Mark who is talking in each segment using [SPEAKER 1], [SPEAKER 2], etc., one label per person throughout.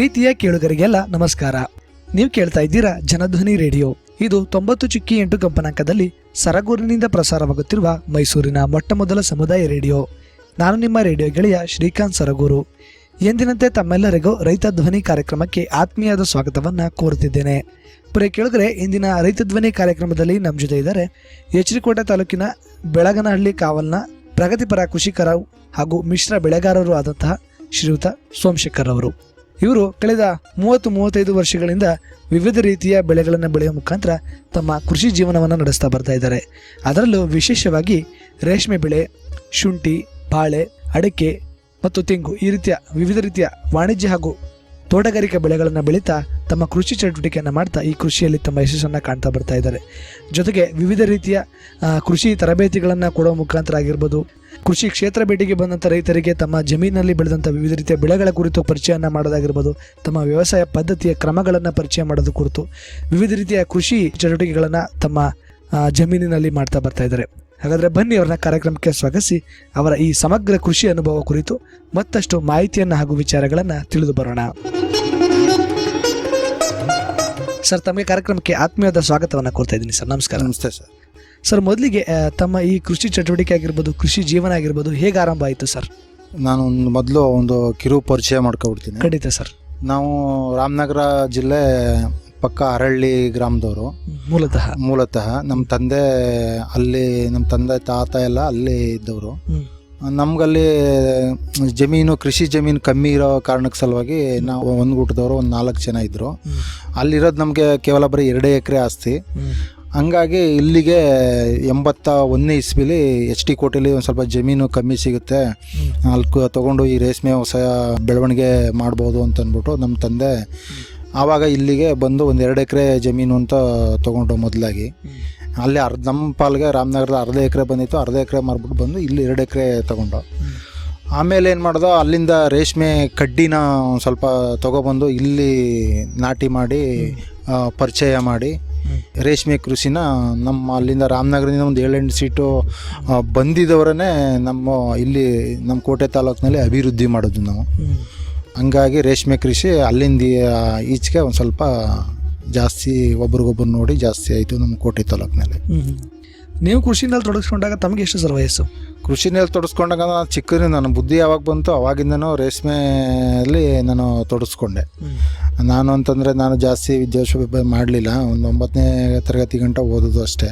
[SPEAKER 1] ಪ್ರೀತಿಯ ಕೇಳುಗರಿಗೆಲ್ಲ ನಮಸ್ಕಾರ. ನೀವು ಕೇಳ್ತಾ ಇದ್ದೀರಾ ಜನಧ್ವನಿ ರೇಡಿಯೋ. ಇದು ತೊಂಬತ್ತು ಚುಕ್ಕಿ ಎಂಟು ಕಂಪನಾಂಕದಲ್ಲಿ ಸರಗೂರಿನಿಂದ ಪ್ರಸಾರವಾಗುತ್ತಿರುವ ಮೈಸೂರಿನ ಮೊಟ್ಟಮೊದಲ ಸಮುದಾಯ ರೇಡಿಯೋ. ನಾನು ನಿಮ್ಮ ರೇಡಿಯೋ ಗೆಳೆಯ ಶ್ರೀಕಾಂತ್ ಸರಗೂರು. ಎಂದಿನಂತೆ ತಮ್ಮೆಲ್ಲರಿಗೂ ರೈತ ಧ್ವನಿ ಕಾರ್ಯಕ್ರಮಕ್ಕೆ ಆತ್ಮೀಯದ ಸ್ವಾಗತವನ್ನು ಕೋರುತ್ತಿದ್ದೇನೆ. ಪ್ರಿಯ ಕೇಳುಗರೆ, ಇಂದಿನ ರೈತ ಧ್ವನಿ ಕಾರ್ಯಕ್ರಮದಲ್ಲಿ ನಮ್ಮ ಜೊತೆ ಇದ್ದಾರೆ ಎಚ್ರಿಕೋಟೆ ತಾಲೂಕಿನ ಬೆಳಗನಹಳ್ಳಿ ಕಾವಲ್ನ ಪ್ರಗತಿಪರ ಕೃಷಿಕರ ಹಾಗೂ ಮಿಶ್ರ ಬೆಳೆಗಾರರು ಆದಂತಹ ಶ್ರೀಯುತ ಸೋಮಶೇಖರ್ ಅವರು. ಇವರು ಕಳೆದ ಮೂವತ್ತು ಮೂವತ್ತೈದು ವರ್ಷಗಳಿಂದ ವಿವಿಧ ರೀತಿಯ ಬೆಳೆಗಳನ್ನು ಬೆಳೆಯುವ ಮುಖಾಂತರ ತಮ್ಮ ಕೃಷಿ ಜೀವನವನ್ನು ನಡೆಸ್ತಾ ಬರ್ತಾ ಇದ್ದಾರೆ. ಅದರಲ್ಲೂ ವಿಶೇಷವಾಗಿ ರೇಷ್ಮೆ ಬೆಳೆ, ಶುಂಠಿ, ಬಾಳೆ, ಅಡಿಕೆ ಮತ್ತು ತೆಂಗು ಈ ರೀತಿಯ ವಿವಿಧ ರೀತಿಯ ವಾಣಿಜ್ಯ ಹಾಗೂ ತೋಟಗಾರಿಕಾ ಬೆಳೆಗಳನ್ನು ಬೆಳೀತಾ ತಮ್ಮ ಕೃಷಿ ಚಟುವಟಿಕೆಯನ್ನು ಮಾಡ್ತಾ ಈ ಕೃಷಿಯಲ್ಲಿ ತಮ್ಮ ಯಶಸ್ಸನ್ನು ಕಾಣ್ತಾ ಬರ್ತಾ ಇದ್ದಾರೆ. ಜೊತೆಗೆ ವಿವಿಧ ರೀತಿಯ ಕೃಷಿ ತರಬೇತಿಗಳನ್ನು ಕೊಡೋ ಮುಖಾಂತರ ಆಗಿರ್ಬೋದು ಕೃಷಿ ಕ್ಷೇತ್ರ ಭೇಟಿಗೆ ಬಂದಂಥ ರೈತರಿಗೆ ತಮ್ಮ ಜಮೀನಿನಲ್ಲಿ ಬೆಳೆದಂಥ ವಿವಿಧ ರೀತಿಯ ಬೆಳೆಗಳ ಕುರಿತು ಪರಿಚಯನ ಮಾಡೋದಾಗಿರ್ಬೋದು, ತಮ್ಮ ವ್ಯವಸಾಯ ಪದ್ಧತಿಯ ಕ್ರಮಗಳನ್ನು ಪರಿಚಯ ಮಾಡೋದು ಕುರಿತು ವಿವಿಧ ರೀತಿಯ ಕೃಷಿ ಚಟುವಟಿಕೆಗಳನ್ನು ತಮ್ಮ ಜಮೀನಿನಲ್ಲಿ ಮಾಡ್ತಾ ಬರ್ತಾ ಇದ್ದಾರೆ. ಹಾಗಾದರೆ ಬನ್ನಿ ಅವರನ್ನ ಕಾರ್ಯಕ್ರಮಕ್ಕೆ ಸ್ವಾಗತಿಸಿ. ಅವರ ಈ ಸಮಗ್ರ ಕೃಷಿ ಅನುಭವ ಕುರಿತು ಮತ್ತಷ್ಟು ಮಾಹಿತಿಯನ್ನು ಹಾಗೂ ವಿಚಾರಗಳನ್ನು ತಿಳಿದು ಬರೋಣ. ಸರ್ ತಮಗೆ ಕಾರ್ಯಕ್ರಮಕ್ಕೆ ಆತ್ಮೀಯದ ಸ್ವಾಗತವನ್ನು ಕೊಡ್ತಾ ಇದ್ದೀನಿ ಸರ್. ನಮಸ್ಕಾರ.
[SPEAKER 2] ನಮಸ್ತೆ ಸರ್.
[SPEAKER 1] ಸರ್ ಮೊದಲಿಗೆ ತಮ್ಮ ಈ ಕೃಷಿ ಚಟುವಟಿಕೆ ಆಗಿರ್ಬೋದು ಕೃಷಿ ಜೀವನ ಆಗಿರ್ಬೋದು ಹೇಗೆ ಆರಂಭ ಆಯಿತು ಸರ್?
[SPEAKER 2] ನಾನು ಒಂದು ಮೊದಲು ಒಂದು ಕಿರು ಪರಿಚಯ ಮಾಡ್ಕೊಬಿಡ್ತೀನಿ.
[SPEAKER 1] ಖಂಡಿತ ಸರ್.
[SPEAKER 2] ನಾವು ರಾಮನಗರ ಜಿಲ್ಲೆ ಪಕ್ಕ ಅರಳ್ಳಿ ಗ್ರಾಮದವರು.
[SPEAKER 1] ಮೂಲತಃ.
[SPEAKER 2] ಮೂಲತಃ ನಮ್ಮ ತಂದೆ ಅಲ್ಲಿ ನಮ್ಮ ತಂದೆ ತಾತ ಎಲ್ಲ ಅಲ್ಲಿ ಇದ್ದವರು. ನಮಗಲ್ಲಿ ಜಮೀನು ಕೃಷಿ ಜಮೀನು ಕಮ್ಮಿ ಇರೋ ಕಾರಣಕ್ಕೆ ಸಲುವಾಗಿ ನಾವು ಒಂದು ಊಟದವರು ಒಂದು ನಾಲ್ಕು ಜನ ಇದ್ದರು ಅಲ್ಲಿರೋದು ನಮಗೆ ಕೇವಲ ಬರೀ ಎರಡೇ ಎಕರೆ ಆಸ್ತಿ. ಹಂಗಾಗಿ ಇಲ್ಲಿಗೆ ಎಂಬತ್ತ ಒಂದನೇ ಇಸ್ವಿಲಿ ಎಚ್ ಡಿ ಕೋಟೆಲಿ ಒಂದು ಸ್ವಲ್ಪ ಜಮೀನು ಕಮ್ಮಿ ಸಿಗುತ್ತೆ. ಅಲ್ಲಿ ತೊಗೊಂಡು ತಗೊಂಡು ಈ ರೇಷ್ಮೆ ವ್ಯವಸಾಯ ಬೆಳವಣಿಗೆ ಮಾಡ್ಬೋದು ಅಂತ ಅಂದ್ಬಿಟ್ಟು ನಮ್ಮ ತಂದೆ ಆವಾಗ ಇಲ್ಲಿಗೆ ಬಂದು ಒಂದು ಎರಡು ಎಕರೆ ಜಮೀನು ಅಂತ ತೊಗೊಂಡು ಮೊದಲಾಗಿ. ಅಲ್ಲಿ ಅರ್ಧ ನಮ್ಮ ಪಾಲ್ಗೆ ರಾಮನಗರದ ಅರ್ಧ ಎಕರೆ ಬಂದಿತ್ತು. ಅರ್ಧ ಎಕರೆ ಮಾರ್ಬಿಟ್ಟು ಬಂದು ಇಲ್ಲಿ ಎರಡು ಎಕರೆ ತೊಗೊಂಡು ಆಮೇಲೆ ಏನು ಮಾಡ್ದೋ? ಅಲ್ಲಿಂದ ರೇಷ್ಮೆ ಕಡ್ಡಿನ ಒಂದು ಸ್ವಲ್ಪ ತೊಗೊಬಂದು ಇಲ್ಲಿ ನಾಟಿ ಮಾಡಿ ಪರಿಚಯ ಮಾಡಿ ರೇಷ್ಮೆ ಕೃಷಿನ ನಮ್ಮ ಅಲ್ಲಿಂದ ರಾಮನಗರದಿಂದ ಒಂದು ಏಳೆಂಟು ಸೀಟು ಬಂದಿದ್ದವರನ್ನೇ ನಮ್ಮ ಇಲ್ಲಿ ನಮ್ಮ ಕೋಟೆ ತಾಲೂಕಿನಲ್ಲಿ ಅಭಿವೃದ್ಧಿ ಮಾಡೋದು ನಾವು. ಹಂಗಾಗಿ ರೇಷ್ಮೆ ಕೃಷಿ ಅಲ್ಲಿಂದ ಈಚೆಗೆ ಒಂದು ಸ್ವಲ್ಪ ಜಾಸ್ತಿ ಒಬ್ರಿಗೊಬ್ರು ನೋಡಿ ಜಾಸ್ತಿ ಆಯಿತು ನಮ್ಮ ಕೋಟೆ ತಾಲೂಕಿನಲ್ಲಿ.
[SPEAKER 1] ನೀವು ಕೃಷಿನಲ್ಲಿ ತೊಡಗಿಸ್ಕೊಂಡಾಗ ತಮಗೆ ಎಷ್ಟು ಸರ್ ವಯಸ್ಸು?
[SPEAKER 2] ಕೃಷಿನಲ್ಲಿ ತೊಡಸ್ಕೊಂಡಾಗ ನಾನು ಚಿಕ್ಕನೇ ನನ್ನ ಬುದ್ಧಿ ಯಾವಾಗ ಬಂತು ಅವಾಗಿಂದನೂ ರೇಷ್ಮೆಯಲ್ಲಿ ನಾನು ತೊಡಸ್ಕೊಂಡೆ. ನಾನು ಅಂತಂದರೆ ನಾನು ಜಾಸ್ತಿ ವಿದ್ಯಾಭ್ಯಾಸ ಮಾಡಲಿಲ್ಲ ಒಂದು ಒಂಬತ್ತನೇ ತರಗತಿ ಗಂಟ ಓದೋದು ಅಷ್ಟೇ.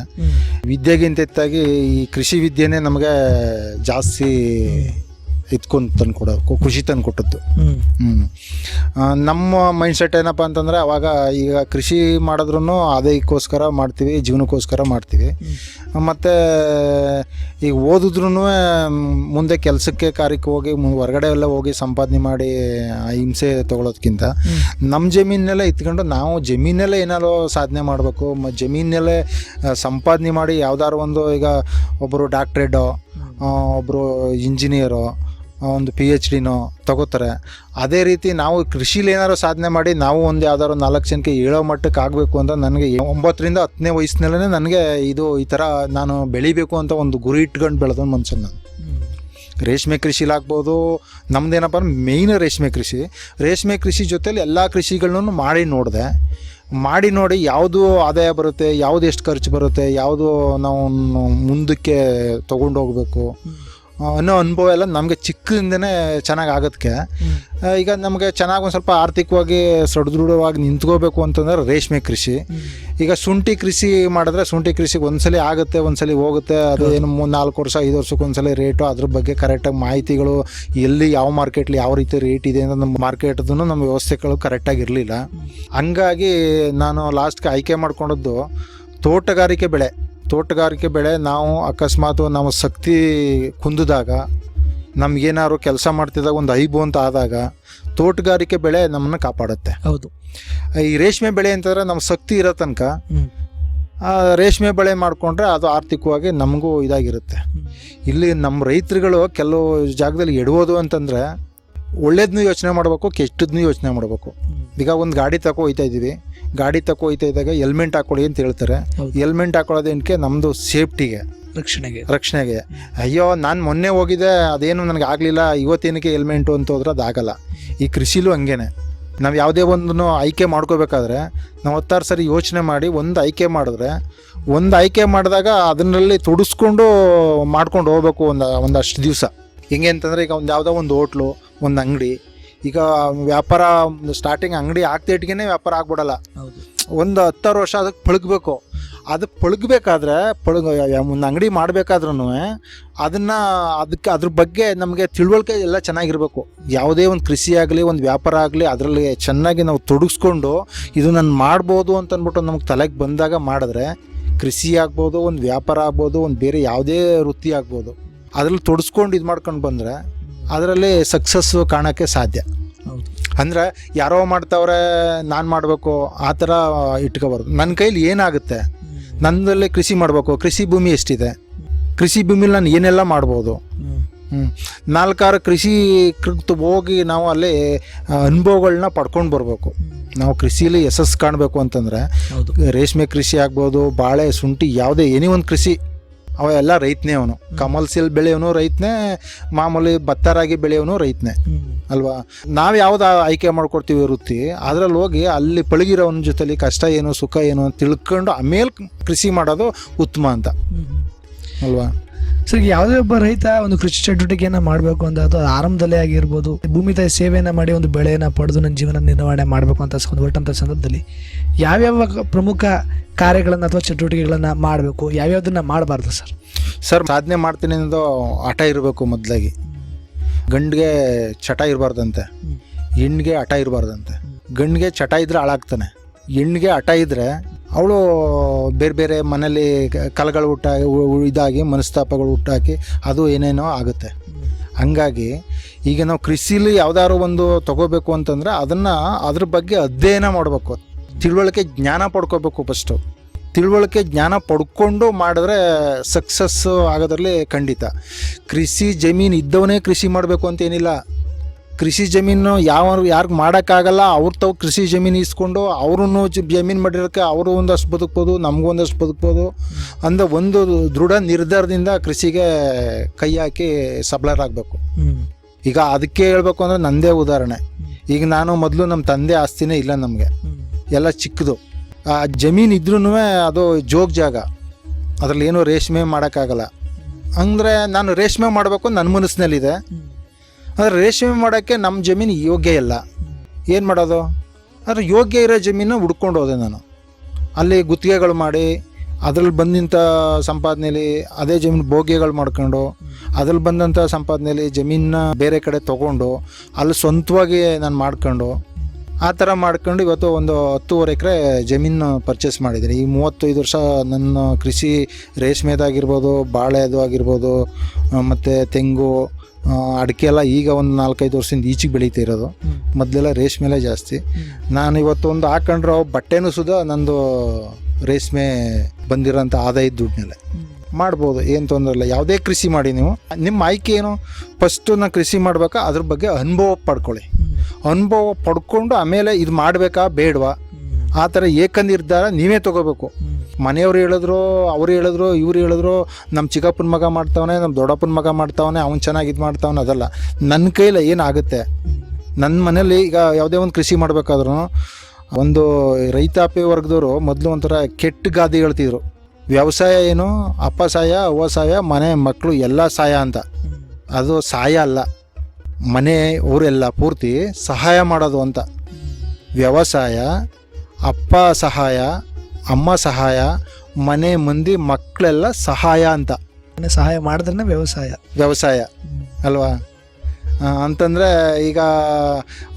[SPEAKER 2] ವಿದ್ಯೆಗಿಂತ ಹೆಚ್ಚಾಗಿ ಈ ಕೃಷಿ ವಿದ್ಯೆನೇ ನಮಗೆ ಜಾಸ್ತಿ ಇದ್ಕೊಂಡು ತಂದು ಕೊಡೋ ಖುಷಿ ತಂದು ಕೊಟ್ಟದ್ದು. ನಮ್ಮ ನಮ್ಮ ಮೈಂಡ್ಸೆಟ್ ಏನಪ್ಪ ಅಂತಂದರೆ ಅವಾಗ ಈಗ ಕೃಷಿ ಮಾಡಿದ್ರೂ ಅದಕ್ಕೋಸ್ಕರ ಮಾಡ್ತೀವಿ ಜೀವನಕ್ಕೋಸ್ಕರ ಮಾಡ್ತೀವಿ. ಮತ್ತು ಈಗ ಓದಿದ್ರೂ ಮುಂದೆ ಕೆಲಸಕ್ಕೆ ಕಾರ್ಯಕ್ಕೆ ಹೋಗಿ ಹೊರಗಡೆ ಎಲ್ಲ ಹೋಗಿ ಸಂಪಾದನೆ ಮಾಡಿ ಹಿಂಸೆ ತೊಗೊಳೋದ್ಕಿಂತ ನಮ್ಮ ಜಮೀನಲ್ಲೇ ಇತ್ಕೊಂಡು ನಾವು ಜಮೀನಲ್ಲೇ ಏನಾದ್ರು ಸಾಧನೆ ಮಾಡಬೇಕು ಮ ಜಮೀನಲ್ಲೇ ಸಂಪಾದನೆ ಮಾಡಿ ಯಾವ್ದಾದ್ರು ಒಂದು ಈಗ ಒಬ್ಬರು ಡಾಕ್ಟ್ರೇಟೋ ಒಬ್ಬರು ಇಂಜಿನಿಯರು ಒಂದು ಪಿ ಎಚ್ ಡಿನೋ ತಗೋತಾರೆ. ಅದೇ ರೀತಿ ನಾವು ಕೃಷಿಲಿ ಏನಾದ್ರು ಸಾಧನೆ ಮಾಡಿ ನಾವು ಒಂದು ಯಾವ್ದಾದ್ರು ನಾಲ್ಕು ಜನಕ್ಕೆ ಏಳೋ ಮಟ್ಟಕ್ಕೆ ಆಗಬೇಕು ಅಂತ ನನಗೆ ಒಂಬತ್ತರಿಂದ ಹತ್ತನೇ ವಯಸ್ಸಿನಲ್ಲೇ ನನಗೆ ಇದು ಈ ಥರ ನಾನು ಬೆಳಿಬೇಕು ಅಂತ ಒಂದು ಗುರಿ ಇಟ್ಕೊಂಡು ಬೆಳೆದ ಮನುಷ್ಯನ ನಾನು. ರೇಷ್ಮೆ ಕೃಷಿಲಾಗ್ಬೋದು ನಮ್ದೇನಪ್ಪ ಅಂದ್ರೆ ಮೇಯ್ನ್ ರೇಷ್ಮೆ ಕೃಷಿ. ರೇಷ್ಮೆ ಕೃಷಿ ಜೊತೆಲಿ ಎಲ್ಲ ಕೃಷಿಗಳನ್ನೂ ಮಾಡಿ ನೋಡಿದೆ. ಮಾಡಿ ನೋಡಿ ಯಾವುದು ಆದಾಯ ಬರುತ್ತೆ ಯಾವುದು ಎಷ್ಟು ಖರ್ಚು ಬರುತ್ತೆ ಯಾವುದು ನಾವು ಮುಂದಕ್ಕೆ ತೊಗೊಂಡು ಹೋಗಬೇಕು. ಅನ್ನೋ ಅನುಭವ ಎಲ್ಲ ನಮಗೆ ಚಿಕ್ಕದಿಂದನೇ ಚೆನ್ನಾಗಿ ಆಗೋದಕ್ಕೆ ಈಗ ನಮಗೆ ಚೆನ್ನಾಗಿ ಒಂದು ಸ್ವಲ್ಪ ಆರ್ಥಿಕವಾಗಿ ಸದೃಢವಾಗಿ ನಿಂತ್ಕೋಬೇಕು ಅಂತಂದ್ರೆ ರೇಷ್ಮೆ ಕೃಷಿ. ಈಗ ಶುಂಠಿ ಕೃಷಿ ಮಾಡಿದ್ರೆ ಶುಂಠಿ ಕೃಷಿಗೆ ಒಂದ್ಸಲ ಆಗುತ್ತೆ ಒಂದ್ಸಲಿ ಹೋಗುತ್ತೆ. ಅದು ಏನು ಮೂರು ನಾಲ್ಕು ವರ್ಷ ಐದು ವರ್ಷಕ್ಕೆ ಒಂದ್ಸಲ ರೇಟು ಅದ್ರ ಬಗ್ಗೆ ಕರೆಕ್ಟಾಗಿ ಮಾಹಿತಿಗಳು ಎಲ್ಲಿ ಯಾವ ಮಾರ್ಕೆಟ್ಲಿ ಯಾವ ರೀತಿ ರೇಟ್ ಇದೆ ಅಂತ ನಮ್ಮ ಮಾರ್ಕೆಟ್ದು ನಮ್ಮ ವ್ಯವಸ್ಥೆಗಳು ಕರೆಕ್ಟಾಗಿ ಇರಲಿಲ್ಲ. ಹಂಗಾಗಿ ನಾನು ಲಾಸ್ಟ್ಗೆ ಆಯ್ಕೆ ಮಾಡ್ಕೊಂಡದ್ದು ತೋಟಗಾರಿಕೆ ಬೆಳೆ. ತೋಟಗಾರಿಕೆ ಬೆಳೆ ನಾವು ಅಕಸ್ಮಾತ್ ನಾವು ಶಕ್ತಿ ಕುಂದಿದಾಗ ನಮಗೇನಾದ್ರು ಕೆಲಸ ಮಾಡ್ತಿದ್ದಾಗ ಒಂದು ಐಬು ಅಂತ ಆದಾಗ ತೋಟಗಾರಿಕೆ ಬೆಳೆ ನಮ್ಮನ್ನು ಕಾಪಾಡುತ್ತೆ.
[SPEAKER 1] ಹೌದು.
[SPEAKER 2] ಈ ರೇಷ್ಮೆ ಬೆಳೆ ಅಂತಂದ್ರೆ ನಮ್ಮ ಶಕ್ತಿ ಇರೋ ತನಕ ರೇಷ್ಮೆ ಬೆಳೆ ಮಾಡಿಕೊಂಡ್ರೆ ಅದು ಆರ್ಥಿಕವಾಗಿ ನಮಗೂ ಇದಾಗಿರುತ್ತೆ. ಇಲ್ಲಿ ನಮ್ಮ ರೈತರುಗಳು ಕೆಲವು ಜಾಗದಲ್ಲಿ ಎಡ್ಬೋದು ಅಂತಂದರೆ ಒಳ್ಳೇದನ್ನೂ ಯೋಚನೆ ಮಾಡಬೇಕು ಕೆಟ್ಟದನ್ನೂ ಯೋಚನೆ ಮಾಡಬೇಕು. ಈಗ ಒಂದು ಗಾಡಿ ತಗೋ ಹೋಯ್ತಾ ಇದ್ದೀವಿ. ಗಾಡಿ ತಗೋ ಹೋಯ್ತಾ ಇದ್ದಾಗ ಹೆಲ್ಮೆಟ್ ಹಾಕೊಳ್ಳಿ ಅಂತ ಹೇಳ್ತಾರೆ. ಹೆಲ್ಮೆಟ್ ಹಾಕೊಳ್ಳೋದೇನಕ್ಕೆ ನಮ್ಮದು ಸೇಫ್ಟಿಗೆ.
[SPEAKER 1] ರಕ್ಷಣೆಗೆ.
[SPEAKER 2] ರಕ್ಷಣೆಗೆ. ಅಯ್ಯೋ ನಾನು ಮೊನ್ನೆ ಹೋಗಿದ್ದೆ ಅದೇನು ನನಗೆ ಆಗಲಿಲ್ಲ ಇವತ್ತೇನಕ್ಕೆ ಹೆಲ್ಮೆಂಟು ಅಂತ ಹೋದ್ರೆ ಅದಾಗಲ್ಲ ಈ ಕೃಷಿಲೂ ಹಂಗೇನೆ. ನಾವು ಯಾವುದೇ ಒಂದನ್ನು ಆಯ್ಕೆ ಮಾಡ್ಕೋಬೇಕಾದ್ರೆ ನಾವು ಹತ್ತಾರು ಸರಿ ಯೋಚನೆ ಮಾಡಿ ಒಂದು ಆಯ್ಕೆ ಮಾಡಿದ್ರೆ ಒಂದು ಆಯ್ಕೆ ಮಾಡಿದಾಗ ಅದನ್ನಲ್ಲಿ ತುಡಿಸ್ಕೊಂಡು ಮಾಡ್ಕೊಂಡು ಹೋಗ್ಬೇಕು ಒಂದು ಒಂದಷ್ಟು ದಿವಸ. ಹೆಂಗೆ ಅಂತಂದರೆ ಈಗ ಒಂದು ಯಾವುದೋ ಒಂದು ಹೋಟ್ಲು ಒಂದು ಅಂಗಡಿ. ಈಗ ವ್ಯಾಪಾರ ಸ್ಟಾರ್ಟಿಂಗ್ ಅಂಗಡಿ ಆಗ್ತಿಟ್ಗೆ ವ್ಯಾಪಾರ ಆಗ್ಬಿಡಲ್ಲ. ಒಂದು ಹತ್ತಾರು ವರ್ಷ ಅದಕ್ಕೆ ಪಳಗಬೇಕು. ಅದು ಪಳಗಬೇಕಾದ್ರೆ ಪಳಗ ಒಂದು ಅಂಗಡಿ ಮಾಡಬೇಕಾದ್ರೂ ಅದನ್ನು ಅದಕ್ಕೆ ಅದ್ರ ಬಗ್ಗೆ ನಮಗೆ ತಿಳುವಳಿಕೆ ಎಲ್ಲ ಚೆನ್ನಾಗಿರಬೇಕು. ಯಾವುದೇ ಒಂದು ಕೃಷಿ ಆಗಲಿ ಒಂದು ವ್ಯಾಪಾರ ಆಗಲಿ ಅದರಲ್ಲಿ ಚೆನ್ನಾಗಿ ನಾವು ತೊಡಗಿಸ್ಕೊಂಡು ಇದು ನಾನು ಮಾಡ್ಬೋದು ಅಂತ ಅಂದ್ಬಿಟ್ಟು ನಮಗೆ ತಲೆಗೆ ಬಂದಾಗ ಮಾಡಿದ್ರೆ ಕೃಷಿ ಆಗ್ಬೋದು ಒಂದು ವ್ಯಾಪಾರ ಆಗ್ಬೋದು ಒಂದು ಬೇರೆ ಯಾವುದೇ ವೃತ್ತಿ ಆಗ್ಬೋದು. ಅದರಲ್ಲಿ ತೊಡಸ್ಕೊಂಡು ಇದು ಮಾಡ್ಕೊಂಡು ಬಂದರೆ ಅದರಲ್ಲಿ ಸಕ್ಸಸ್ಸು ಕಾಣೋಕ್ಕೆ ಸಾಧ್ಯ. ಅಂದರೆ ಯಾರೋ ಮಾಡ್ತಾವ್ರೆ ನಾನು ಮಾಡಬೇಕು ಆ ಥರ ಇಟ್ಕೋಬಾರ್ದು. ನನ್ನ ಕೈಲಿ ಏನಾಗುತ್ತೆ? ನನ್ನಲ್ಲಿ ಕೃಷಿ ಮಾಡಬೇಕು. ಕೃಷಿ ಭೂಮಿ ಎಷ್ಟಿದೆ? ಕೃಷಿ ಭೂಮಿಲಿ ನಾನು ಏನೆಲ್ಲ ಮಾಡ್ಬೋದು? ಹ್ಞೂ ನಾಲ್ಕಾರು ಕೃಷಿ ಹೋಗಿ ನಾವು ಅಲ್ಲಿ ಅನುಭವಗಳನ್ನ ಪಡ್ಕೊಂಡು ಬರಬೇಕು. ನಾವು ಕೃಷಿಲಿ ಯಶಸ್ಸು ಕಾಣಬೇಕು ಅಂತಂದರೆ ರೇಷ್ಮೆ ಕೃಷಿ ಆಗ್ಬೋದು ಬಾಳೆ ಶುಂಠಿ ಯಾವುದೇ ಏನೇ ಒಂದು ಕೃಷಿ ಅವೆಲ್ಲ ರೈತನೇ ಅವನು. ಕಮಲ್ಸಿಲ್ ಬೆಳೆಯೋನು ರೈತನೇ ಮಾಮೂಲಿ ಭತ್ತ ಬೆಳೆಯವನು ಬೆಳೆಯೋನು ರೈತನೇ. ಅಲ್ವಾ? ನಾವು ಯಾವ್ದು ಆಯ್ಕೆ ಮಾಡ್ಕೊಡ್ತೀವಿ ವೃತ್ತಿ ಅದ್ರಲ್ಲಿ ಹೋಗಿ ಅಲ್ಲಿ ಪಳಗಿರೋನ ಜೊತೆಲಿ ಕಷ್ಟ ಏನು ಸುಖ ಏನು ಅಂತ ತಿಳ್ಕೊಂಡು ಆಮೇಲೆ ಕೃಷಿ ಮಾಡೋದು ಉತ್ತಮ ಅಂತ. ಅಲ್ವಾ?
[SPEAKER 1] ಸರ್ ಯಾವುದೇ ಒಬ್ಬ ರೈತ ಒಂದು ಕೃಷಿ ಚಟುವಟಿಕೆಯನ್ನ ಮಾಡಬೇಕು ಅಂತ ಅದು ಆರಂಭದಲ್ಲೇ ಆಗಿರ್ಬೋದು. ಭೂಮಿ ತಾಯಿ ಸೇವೆಯನ್ನ ಮಾಡಿ ಒಂದು ಬೆಳೆಯನ್ನ ಪಡೆದು ನನ್ನ ಜೀವನ ನಿರ್ವಹಣೆ ಮಾಡಬೇಕು ಅಂತ ಒಂದು ಹೊರಟಂಥ ಸಂದರ್ಭದಲ್ಲಿ ಯಾವ್ಯಾವ ಪ್ರಮುಖ ಕಾರ್ಯಗಳನ್ನು ಅಥವಾ ಚಟುವಟಿಕೆಗಳನ್ನ ಮಾಡಬೇಕು? ಯಾವ್ಯಾವ್ದನ್ನ ಮಾಡಬಾರ್ದು ಸರ್?
[SPEAKER 2] ಸರ್ ಸಾಧನೆ ಮಾಡ್ತೀನಿ ಅನ್ನೋದು ಹಠ ಇರಬೇಕು ಮೊದಲಾಗಿ. ಗಂಡಿಗೆ ಚಟ ಇರಬಾರ್ದಂತೆ. ಹೆಣ್ಣಿಗೆ ಹಠ ಇರಬಾರ್ದಂತೆ. ಗಂಡಿಗೆ ಚಟ ಇದ್ರೆ ಹಾಳಾಗ್ತಾನೆ. ಹೆಣ್ಣಿಗೆ ಹಠ ಇದ್ರೆ ಅವಳು ಬೇರೆ ಬೇರೆ ಮನೇಲಿ ಕಲಗಳು ಹುಟ್ಟಾಗಿ ಉ- ಇದಾಗಿ ಮನಸ್ತಾಪಗಳು ಹುಟ್ಟಾಕಿ ಅದು ಏನೇನೋ ಆಗುತ್ತೆ. ಹಂಗಾಗಿ ಈಗ ನಾವು ಕೃಷಿಲಿ ಯಾವ್ದಾದ್ರು ಒಂದು ತಗೋಬೇಕು ಅಂತಂದರೆ ಅದನ್ನು ಅದ್ರ ಬಗ್ಗೆ ಅಧ್ಯಯನ ಮಾಡಬೇಕು. ತಿಳುವಳಿಕೆ ಜ್ಞಾನ ಪಡ್ಕೋಬೇಕು ಫಸ್ಟು ತಿಳುವಳಿಕೆ ಜ್ಞಾನ ಪಡ್ಕೊಂಡು ಮಾಡಿದ್ರೆ ಸಕ್ಸಸ್ ಆಗೋದ್ರಲ್ಲಿ ಖಂಡಿತ. ಕೃಷಿ ಜಮೀನು ಇದ್ದವನೇ ಕೃಷಿ ಮಾಡಬೇಕು ಅಂತ ಏನಿಲ್ಲ. ಕೃಷಿ ಜಮೀನು ಯಾವ ಯಾರಿಗೆ ಮಾಡೋಕ್ಕಾಗಲ್ಲ. ಅವ್ರ ತಾವು ಕೃಷಿ ಜಮೀನು ಇಸ್ಕೊಂಡು ಅವ್ರೂ ಜಮೀನು ಮಾಡಿರೋಕ್ಕೆ ಅವರು ಒಂದಷ್ಟು ಬದುಕ್ಬೋದು ನಮಗೂ ಒಂದಷ್ಟು ಬದುಕ್ಬೋದು ಅಂದ ಒಂದು ದೃಢ ನಿರ್ಧಾರದಿಂದ ಕೃಷಿಗೆ ಕೈ ಹಾಕಿ ಸಬಲರಾಗಬೇಕು. ಈಗ ಅದಕ್ಕೆ ಹೇಳಬೇಕು ಅಂದರೆ ನಂದೇ ಉದಾಹರಣೆ. ಈಗ ನಾನು ಮೊದಲು ನಮ್ಮ ತಂದೆ ಆಸ್ತಿನೇ ಇಲ್ಲ ನಮಗೆ. ಎಲ್ಲ ಚಿಕ್ಕದು. ಆ ಜಮೀನು ಇದ್ರೂ ಅದು ಜೋಗ ಜಾಗ. ಅದರಲ್ಲಿ ಏನೂ ರೇಷ್ಮೆ ಮಾಡೋಕ್ಕಾಗಲ್ಲ. ಅಂದರೆ ನಾನು ರೇಷ್ಮೆ ಮಾಡಬೇಕು ನನ್ನ ಮನಸ್ಸಿನಲ್ಲಿದೆ. ಆದರೆ ರೇಷ್ಮೆ ಮಾಡೋಕ್ಕೆ ನಮ್ಮ ಜಮೀನು ಯೋಗ್ಯ ಇಲ್ಲ. ಏನು ಮಾಡೋದು? ಆದರೆ ಯೋಗ್ಯ ಇರೋ ಜಮೀನು ಹುಡ್ಕೊಂಡು ಹೋದೆ ನಾನು. ಅಲ್ಲಿ ಗುತ್ತಿಗೆಗಳು ಮಾಡಿ, ಅದ್ರಲ್ಲಿ ಬಂದಂಥ ಸಂಪಾದನೆಯಲ್ಲಿ ಅದೇ ಜಮೀನು ಭೋಗ್ಯಗಳು ಮಾಡ್ಕೊಂಡು, ಅದ್ರಲ್ಲಿ ಬಂದಂಥ ಸಂಪಾದನೆಯಲ್ಲಿ ಜಮೀನನ್ನ ಬೇರೆ ಕಡೆ ತೊಗೊಂಡು, ಅಲ್ಲಿ ಸ್ವಂತವಾಗಿ ನಾನು ಮಾಡ್ಕೊಂಡು, ಆ ಥರ ಮಾಡ್ಕೊಂಡು ಇವತ್ತು ಒಂದು ಹತ್ತೂವರೆ ಎಕರೆ ಜಮೀನು ಪರ್ಚೇಸ್ ಮಾಡಿದ್ದೀನಿ. ಈ ಮೂವತ್ತೈದು ವರ್ಷ ನನ್ನ ಕೃಷಿ ರೇಷ್ಮೆದಾಗಿರ್ಬೋದು, ಬಾಳೆದು ಆಗಿರ್ಬೋದು, ಮತ್ತು ತೆಂಗು ಅಡಿಕೆ ಎಲ್ಲ ಈಗ ಒಂದು ನಾಲ್ಕೈದು ವರ್ಷದಿಂದ ಈಚೆಗೆ ಬೆಳೀತಾ ಇರೋದು. ಮೊದಲೆಲ್ಲ ರೇಷ್ಮೆಲೇ ಜಾಸ್ತಿ. ನಾನು ಇವತ್ತು ಒಂದು ಹಾಕೊಂಡ್ರೆ ಬಟ್ಟೆನೂ ಸುದ, ನಂದು ರೇಷ್ಮೆ ಬಂದಿರೋಂಥ ಆದಾಯದ ದುಡ್ಡಿನಲ್ಲೇ. ಮಾಡ್ಬೋದು, ಏನು ತೊಂದರೆ ಇಲ್ಲ. ಯಾವುದೇ ಕೃಷಿ ಮಾಡಿ ನೀವು. ನಿಮ್ಮ ಆಯ್ಕೆ ಏನು? ಫಸ್ಟು ನಾನು ಕೃಷಿ ಮಾಡ್ಬೇಕಾ? ಅದ್ರ ಬಗ್ಗೆ ಅನುಭವ ಪಡ್ಕೊಳ್ಳಿ. ಅನುಭವ ಪಡ್ಕೊಂಡು ಆಮೇಲೆ ಇದು ಮಾಡಬೇಕಾ? ಬೇಡವಾ? ಆ ಥರ ಏಕ ನಿರ್ಧಾರ ನೀವೇ ತಗೋಬೇಕು. ಮನೆಯವ್ರು ಹೇಳಿದ್ರು, ಅವ್ರು ಹೇಳಿದ್ರು, ಇವ್ರು ಹೇಳಿದ್ರು ನಮ್ಮ ಚಿಕ್ಕಪ್ಪನ ಮಗ ಮಾಡ್ತಾವನೆ ನಮ್ಮ ದೊಡ್ಡಪ್ಪನ ಮಗ ಮಾಡ್ತಾವನೆ, ಅವ್ನು ಚೆನ್ನಾಗಿ ಇದು ಮಾಡ್ತಾವನೆ, ಅದಲ್ಲ. ನನ್ನ ಕೈಲಿ ಏನಾಗುತ್ತೆ? ನನ್ನ ಮನೇಲಿ ಈಗ ಯಾವುದೇ ಒಂದು ಕೃಷಿ ಮಾಡಬೇಕಾದ್ರೂ, ಒಂದು ರೈತಾಪಿ ವರ್ಗದವರು ಮೊದಲು ಒಂಥರ ಕೆಟ್ಟ ಗಾದೆ ಹೇಳ್ತಿದ್ರು. ವ್ಯವಸಾಯ ಏನು? ಅಪ್ಪ ಸಾಯ, ಅವ್ವ ಸಾಯ, ಮನೆ ಮಕ್ಕಳು ಎಲ್ಲ ಸಾಯ ಅಂತ. ಅದು ಸಹಾಯ ಅಲ್ಲ. ಮನೆ, ಊರೆಲ್ಲ ಪೂರ್ತಿ ಸಹಾಯ ಮಾಡೋದು ಅಂತ. ವ್ಯವಸಾಯ, ಅಪ್ಪ ಸಹಾಯ ಅಮ್ಮ ಸಹಾಯ ಮನೆ ಮಂದಿ ಮಕ್ಕಳೆಲ್ಲ ಸಹಾಯ ಅಂತ.
[SPEAKER 1] ಮನೆ ಸಹಾಯ ಮಾಡಿದ್ರೆ ವ್ಯವಸಾಯ.
[SPEAKER 2] ವ್ಯವಸಾಯ ಅಲ್ವಾ? ಅಂತಂದರೆ ಈಗ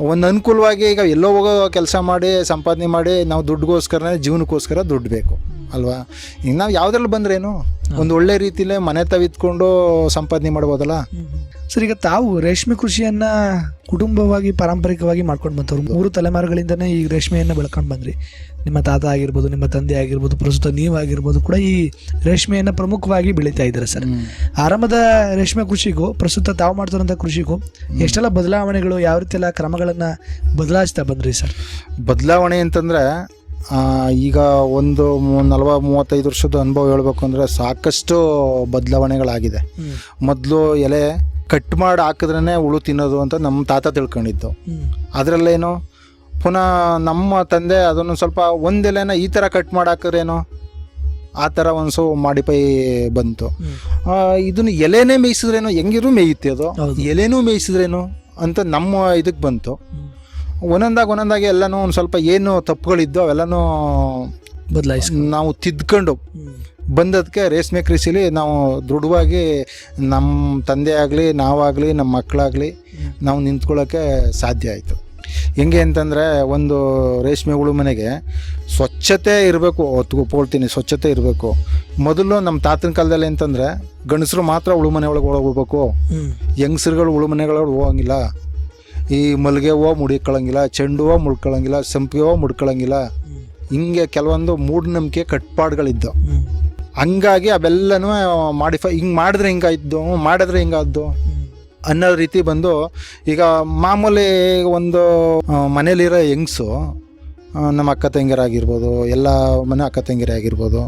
[SPEAKER 2] ಒಂದು ಅನುಕೂಲವಾಗಿ ಈಗ ಎಲ್ಲೋ ಹೋಗೋ ಕೆಲಸ ಮಾಡಿ ಸಂಪಾದನೆ ಮಾಡಿ ನಾವು ದುಡ್ಡುಗೋಸ್ಕರನೇ ಜೀವನಕ್ಕೋಸ್ಕರ ದುಡ್ಡು ಬೇಕು. ಅಲ್ವಾ? ಈಗ ನಾವು ಯಾವ್ದ್ರಲ್ಲಿ ಬಂದ್ರೇನು? ಒಂದು ಒಳ್ಳೆ ರೀತಿಲೇ ಮನೆ ತವಿತ್ಕೊಂಡು ಸಂಪಾದನೆ ಮಾಡ್ಬೋದಲ್ಲ?
[SPEAKER 1] ಸರ್ ಈಗ ತಾವು ರೇಷ್ಮೆ ಕೃಷಿಯನ್ನ ಕುಟುಂಬವಾಗಿ ಪಾರಂಪರಿಕವಾಗಿ ಮಾಡ್ಕೊಂಡು ಬಂತವ್ರು ಮೂರು ತಲೆಮಾರುಗಳಿಂದನೇ ಈ ರೇಷ್ಮೆಯನ್ನ ಬೆಳ್ಕೊಂಡು ಬಂದ್ರಿ. ನಿಮ್ಮ ತಾತ ಆಗಿರ್ಬೋದು ನಿಮ್ಮ ತಂದೆ ಆಗಿರ್ಬೋದು ಪ್ರಸ್ತುತ ನೀವು ಆಗಿರ್ಬೋದು ಕೂಡ ಈ ರೇಷ್ಮೆಯನ್ನ ಪ್ರಮುಖವಾಗಿ ಬೆಳೀತಾ ಇದ್ದಾರೆ ಸರ್. ಆರಂಭದ ರೇಷ್ಮೆ ಕೃಷಿಗೂ ಪ್ರಸ್ತುತ ತಾವು ಮಾಡ್ತಿರೋಂಥ ಕೃಷಿಗೂ ಎಷ್ಟೆಲ್ಲ ಬದಲಾವಣೆಗಳು ಯಾವ ರೀತಿಯೆಲ್ಲ ಎಲ್ಲ ಕ್ರಮಗಳನ್ನ ಬದಲಾಯಿಸ್ತಾ ಬಂದ್ರಿ ಸರ್?
[SPEAKER 2] ಬದಲಾವಣೆ ಅಂತಂದರೆ ಈಗ ಒಂದು ನಲ್ವ ಮೂವತ್ತೈದು ವರ್ಷದ ಅನುಭವ ಹೇಳ್ಬೇಕು ಅಂದರೆ ಸಾಕಷ್ಟು ಬದಲಾವಣೆಗಳಾಗಿದೆ. ಮೊದಲು ಎಲೆ ಕಟ್ ಮಾಡಿ ಹಾಕಿದ್ರೇ ಹುಳು ತಿನ್ನೋದು ಅಂತ ನಮ್ಮ ತಾತ ತಿಳ್ಕೊಂಡಿದ್ದು. ಅದರಲ್ಲೇನು? ಪುನಃ ನಮ್ಮ ತಂದೆ ಅದನ್ನು ಸ್ವಲ್ಪ ಒಂದು ಎಲೆನ ಈ ಥರ ಕಟ್ ಮಾಡಿ ಹಾಕಿದ್ರೇನು? ಆ ಥರ ಒಂದು ಮಾಡಿಪೈ ಬಂತು. ಇದನ್ನು ಎಲೆನೇ ಮೇಯಿಸಿದ್ರೇನು? ಹೆಂಗಿರೂ ಮೇಯುತ್ತೆ ಅದು. ಎಲೆನೂ ಮೇಯಿಸಿದ್ರೇನು? ಅಂತ ನಮ್ಮ ಇದಕ್ಕೆ ಬಂತು. ಒಂದೊಂದಾಗಿ ಒಂದೊಂದಾಗಿ ಎಲ್ಲನೂ ಒಂದು ಸ್ವಲ್ಪ ಏನು ತಪ್ಪುಗಳಿದ್ದು ಅವೆಲ್ಲನೂ
[SPEAKER 1] ಬದಲಾಯಿಸ್
[SPEAKER 2] ನಾವು ತಿದ್ಕೊಂಡು ಬಂದದಕ್ಕೆ ರೇಷ್ಮೆ ಕೃಷಿಲಿ ನಾವು ದೃಢವಾಗಿ ನಮ್ಮ ತಂದೆ ಆಗಲಿ ನಾವಾಗಲಿ ನಮ್ಮ ಮಕ್ಕಳಾಗಲಿ ನಾವು ನಿಂತ್ಕೊಳ್ಳೋಕ್ಕೆ ಸಾಧ್ಯ ಆಯಿತು. ಹೆಂಗೆ ಅಂತಂದರೆ ಒಂದು ರೇಷ್ಮೆ ಹುಳು ಮನೆಗೆ ಸ್ವಚ್ಛತೆ ಇರಬೇಕು ಒಪ್ಕೊಳ್ತೀನಿ ಸ್ವಚ್ಛತೆ ಇರಬೇಕು. ಮೊದಲು ನಮ್ಮ ತಾತನ ಕಾಲದಲ್ಲಿ ಅಂತಂದರೆ ಗಂಡಸರು ಮಾತ್ರ ಹುಳು ಮನೆ ಒಳಗೆ ಹೋಗ್ಬೇಕು ಹೆಂಗಸರುಗಳು ಹುಳು ಮನೆಗಳೊಳಗೆ ಹೋಗಂಗಿಲ್ಲ. ಈ ಮಲ್ಲಿಗೆ ಹೂವು ಮುಡಿಕೊಳ್ಳಂಗಿಲ್ಲ ಚೆಂಡು ಹೂವು ಮುಡ್ಕೊಳ್ಳಂಗಿಲ್ಲ ಸಂಪಿಗೆ ಹೂವು ಮುಡ್ಕೊಳ್ಳಂಗಿಲ್ಲ ಹಿಂಗೆ ಕೆಲವೊಂದು ಮೂಢನಂಬಿಕೆ ಕಟ್ಪಾಡುಗಳಿದ್ದು. ಹಂಗಾಗಿ ಅವೆಲ್ಲನೂ ಮಾಡಿಫೈ, ಹಿಂಗೆ ಮಾಡಿದ್ರೆ ಹಿಂಗಾಯ್ತು, ಮಾಡಿದ್ರೆ ಹಿಂಗಾದ್ದು ಅನ್ನೋ ರೀತಿ ಬಂದು ಈಗ ಮಾಮೂಲಿ ಒಂದು ಮನೇಲಿರೋ ಹೆಂಗ್ಸು ನಮ್ಮ ಅಕ್ಕ ತಂಗಿಯರಾಗಿರ್ಬೋದು ಎಲ್ಲ ಮನೆ ಅಕ್ಕ ತಂಗಿರೇ ಆಗಿರ್ಬೋದು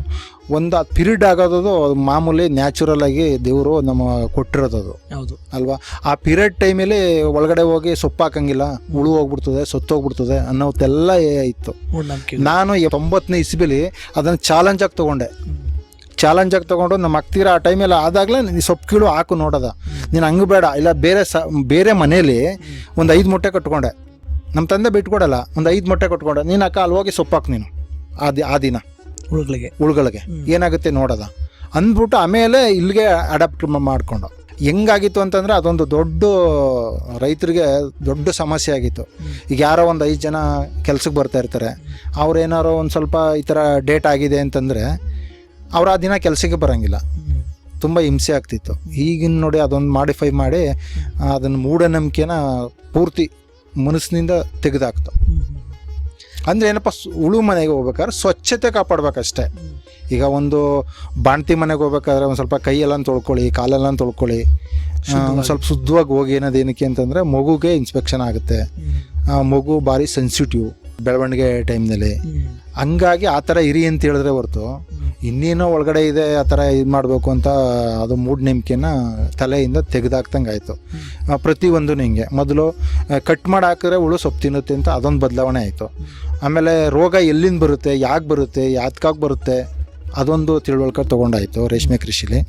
[SPEAKER 2] ಒಂದು ಅದು ಪಿರಿಯಡ್ ಆಗೋದು ಅದು ಮಾಮೂಲಿ ನ್ಯಾಚುರಲ್ ಆಗಿ ದೇವರು ನಮ್ಮ ಕೊಟ್ಟಿರೋದು ಅದು
[SPEAKER 1] ಹೌದು.
[SPEAKER 2] ಅಲ್ವಾ? ಆ ಪಿರಿಯಡ್ ಟೈಮಲ್ಲಿ ಒಳಗಡೆ ಹೋಗಿ ಸೊಪ್ಪು ಹಾಕಂಗಿಲ್ಲ ಹುಳು ಹೋಗ್ಬಿಡ್ತದೆ ಸೊತ್ತೋಗ್ಬಿಡ್ತದೆ ಅನ್ನೋದೆಲ್ಲ ಇತ್ತು. ನಾನು ತೊಂಬತ್ತನೇ ಇಸ್ಬಿಲಿ ಅದನ್ನು ಚಾಲೆಂಜ್ ಆಗಿ ತೊಗೊಂಡೆ. ಚಾಲೆಂಜ್ ಆಗಿ ತೊಗೊಂಡು ನಮ್ಮ ಅಕ್ತಿರ ಆ ಟೈಮಲ್ಲಿ ಆದಾಗಲೇ ನೀನು ಸೊಪ್ಪು ಕೀಳು ಹಾಕು ನೋಡೋದ. ನೀನು ಹಂಗೆ ಬೇಡ ಇಲ್ಲ ಬೇರೆ ಸ ಬೇರೆ ಮನೇಲಿ ಒಂದು ಐದು ಮೊಟ್ಟೆ ಕಟ್ಕೊಂಡೆ. ನಮ್ಮ ತಂದೆ ಬಿಟ್ಕೊಡಲ್ಲ ಒಂದು ಐದು ಮೊಟ್ಟೆ ಕೊಟ್ಕೊಂಡು ನೀನು ಅಕ್ಕ ಅಲ್ಲಿ ಹೋಗಿ ಸೊಪ್ಪು ಹಾಕು ನೀನು. ಆ ದಿ ಆ ದಿನ.
[SPEAKER 1] ಹುಳುಗಳಿಗೆ
[SPEAKER 2] ಉಳ್ಗಳಿಗೆ ಏನಾಗುತ್ತೆ ನೋಡೋದ. ಅಂದ್ಬಿಟ್ಟು ಆಮೇಲೆ ಇಲ್ಲಿಗೆ ಅಡಾಪ್ಟ್ ಮಾಡಿಕೊಂಡು. ಹೆಂಗಾಗಿತ್ತು ಅಂತಂದರೆ ಅದೊಂದು ದೊಡ್ಡ ರೈತರಿಗೆ ದೊಡ್ಡ ಸಮಸ್ಯೆ ಆಗಿತ್ತು. ಈಗ ಯಾರೋ ಒಂದು ಐದು ಜನ ಕೆಲ್ಸಕ್ಕೆ ಬರ್ತಾ ಇರ್ತಾರೆ. ಅವ್ರು ಏನಾರೋ ಒಂದು ಸ್ವಲ್ಪ ಈ ಥರ ಡೇಟ್ ಆಗಿದೆ ಅಂತಂದರೆ ಅವ್ರು ಆ ದಿನ ಕೆಲಸಕ್ಕೆ ಬರೋಂಗಿಲ್ಲ. ತುಂಬ ಹಿಂಸೆ ಆಗ್ತಿತ್ತು. ಈಗಿನ ನೋಡಿ ಅದೊಂದು ಮಾಡಿಫೈ ಮಾಡಿ ಅದನ್ನು ಮೂಢನಂಬಿಕೆನ ಪೂರ್ತಿ ಮನಸ್ಸಿನಿಂದ ತೆಗೆದಾಕ್ತಾವೆ. ಅಂದರೆ ಏನಪ್ಪ ಉಳು ಮನೆಗೆ ಹೋಗ್ಬೇಕಾದ್ರೆ ಸ್ವಚ್ಛತೆ ಕಾಪಾಡ್ಬೇಕಷ್ಟೇ. ಈಗ ಒಂದು ಬಾಣ್ತಿ ಮನೆಗೆ ಹೋಗ್ಬೇಕಾದ್ರೆ ಒಂದು ಸ್ವಲ್ಪ ಕೈಯೆಲ್ಲ ತೊಳ್ಕೊಳ್ಳಿ ಕಾಲೆಲ್ಲ ತೊಳ್ಕೊಳ್ಳಿ. ಒಂದು ಸ್ವಲ್ಪ ಶುದ್ಧವಾಗಿ ಹೋಗಿ ಏನದೇನಕ್ಕೆ ಏನಕ್ಕೆ ಅಂತಂದರೆ ಮಗುಗೆ ಇನ್ಸ್ಪೆಕ್ಷನ್ ಆಗುತ್ತೆ. ಆ ಮಗು ಭಾರಿ ಸೆನ್ಸಿಟಿವ್ ಬೆಳವಣಿಗೆ ಟೈಮ್ನಲ್ಲಿ. ಹಂಗಾಗಿ ಆ ಥರ ಇರಿ ಅಂತ ಹೇಳಿದ್ರೆ ಹೊರತು ಇನ್ನೇನೋ ಒಳಗಡೆ ಇದೆ, ಆ ಥರ ಇದು ಮಾಡಬೇಕು ಅಂತ ಅದು ಮೂಢನಂಬಿಕೆನ ತಲೆಯಿಂದ ತೆಗೆದಾಕ್ದಂಗೆ ಆಯಿತು. ಪ್ರತಿಯೊಂದು ಹಿಂಗೆ. ಮೊದಲು ಕಟ್ ಮಾಡಿ ಹಾಕಿದ್ರೆ ಹುಳು ಸೊಪ್ಪು ತಿನ್ನುತ್ತೆ ಅಂತ ಅದೊಂದು ಬದಲಾವಣೆ ಆಯಿತು. ಆಮೇಲೆ ರೋಗ ಎಲ್ಲಿಂದ ಬರುತ್ತೆ, ಯಾಕೆ ಬರುತ್ತೆ ಯಾತ್ಕಾಗಿ ಬರುತ್ತೆ, ಅದೊಂದು ತಿಳುವಳಿಕೆ ತೊಗೊಂಡಾಯಿತು ರೇಷ್ಮೆ ಕೃಷಿಲಿ.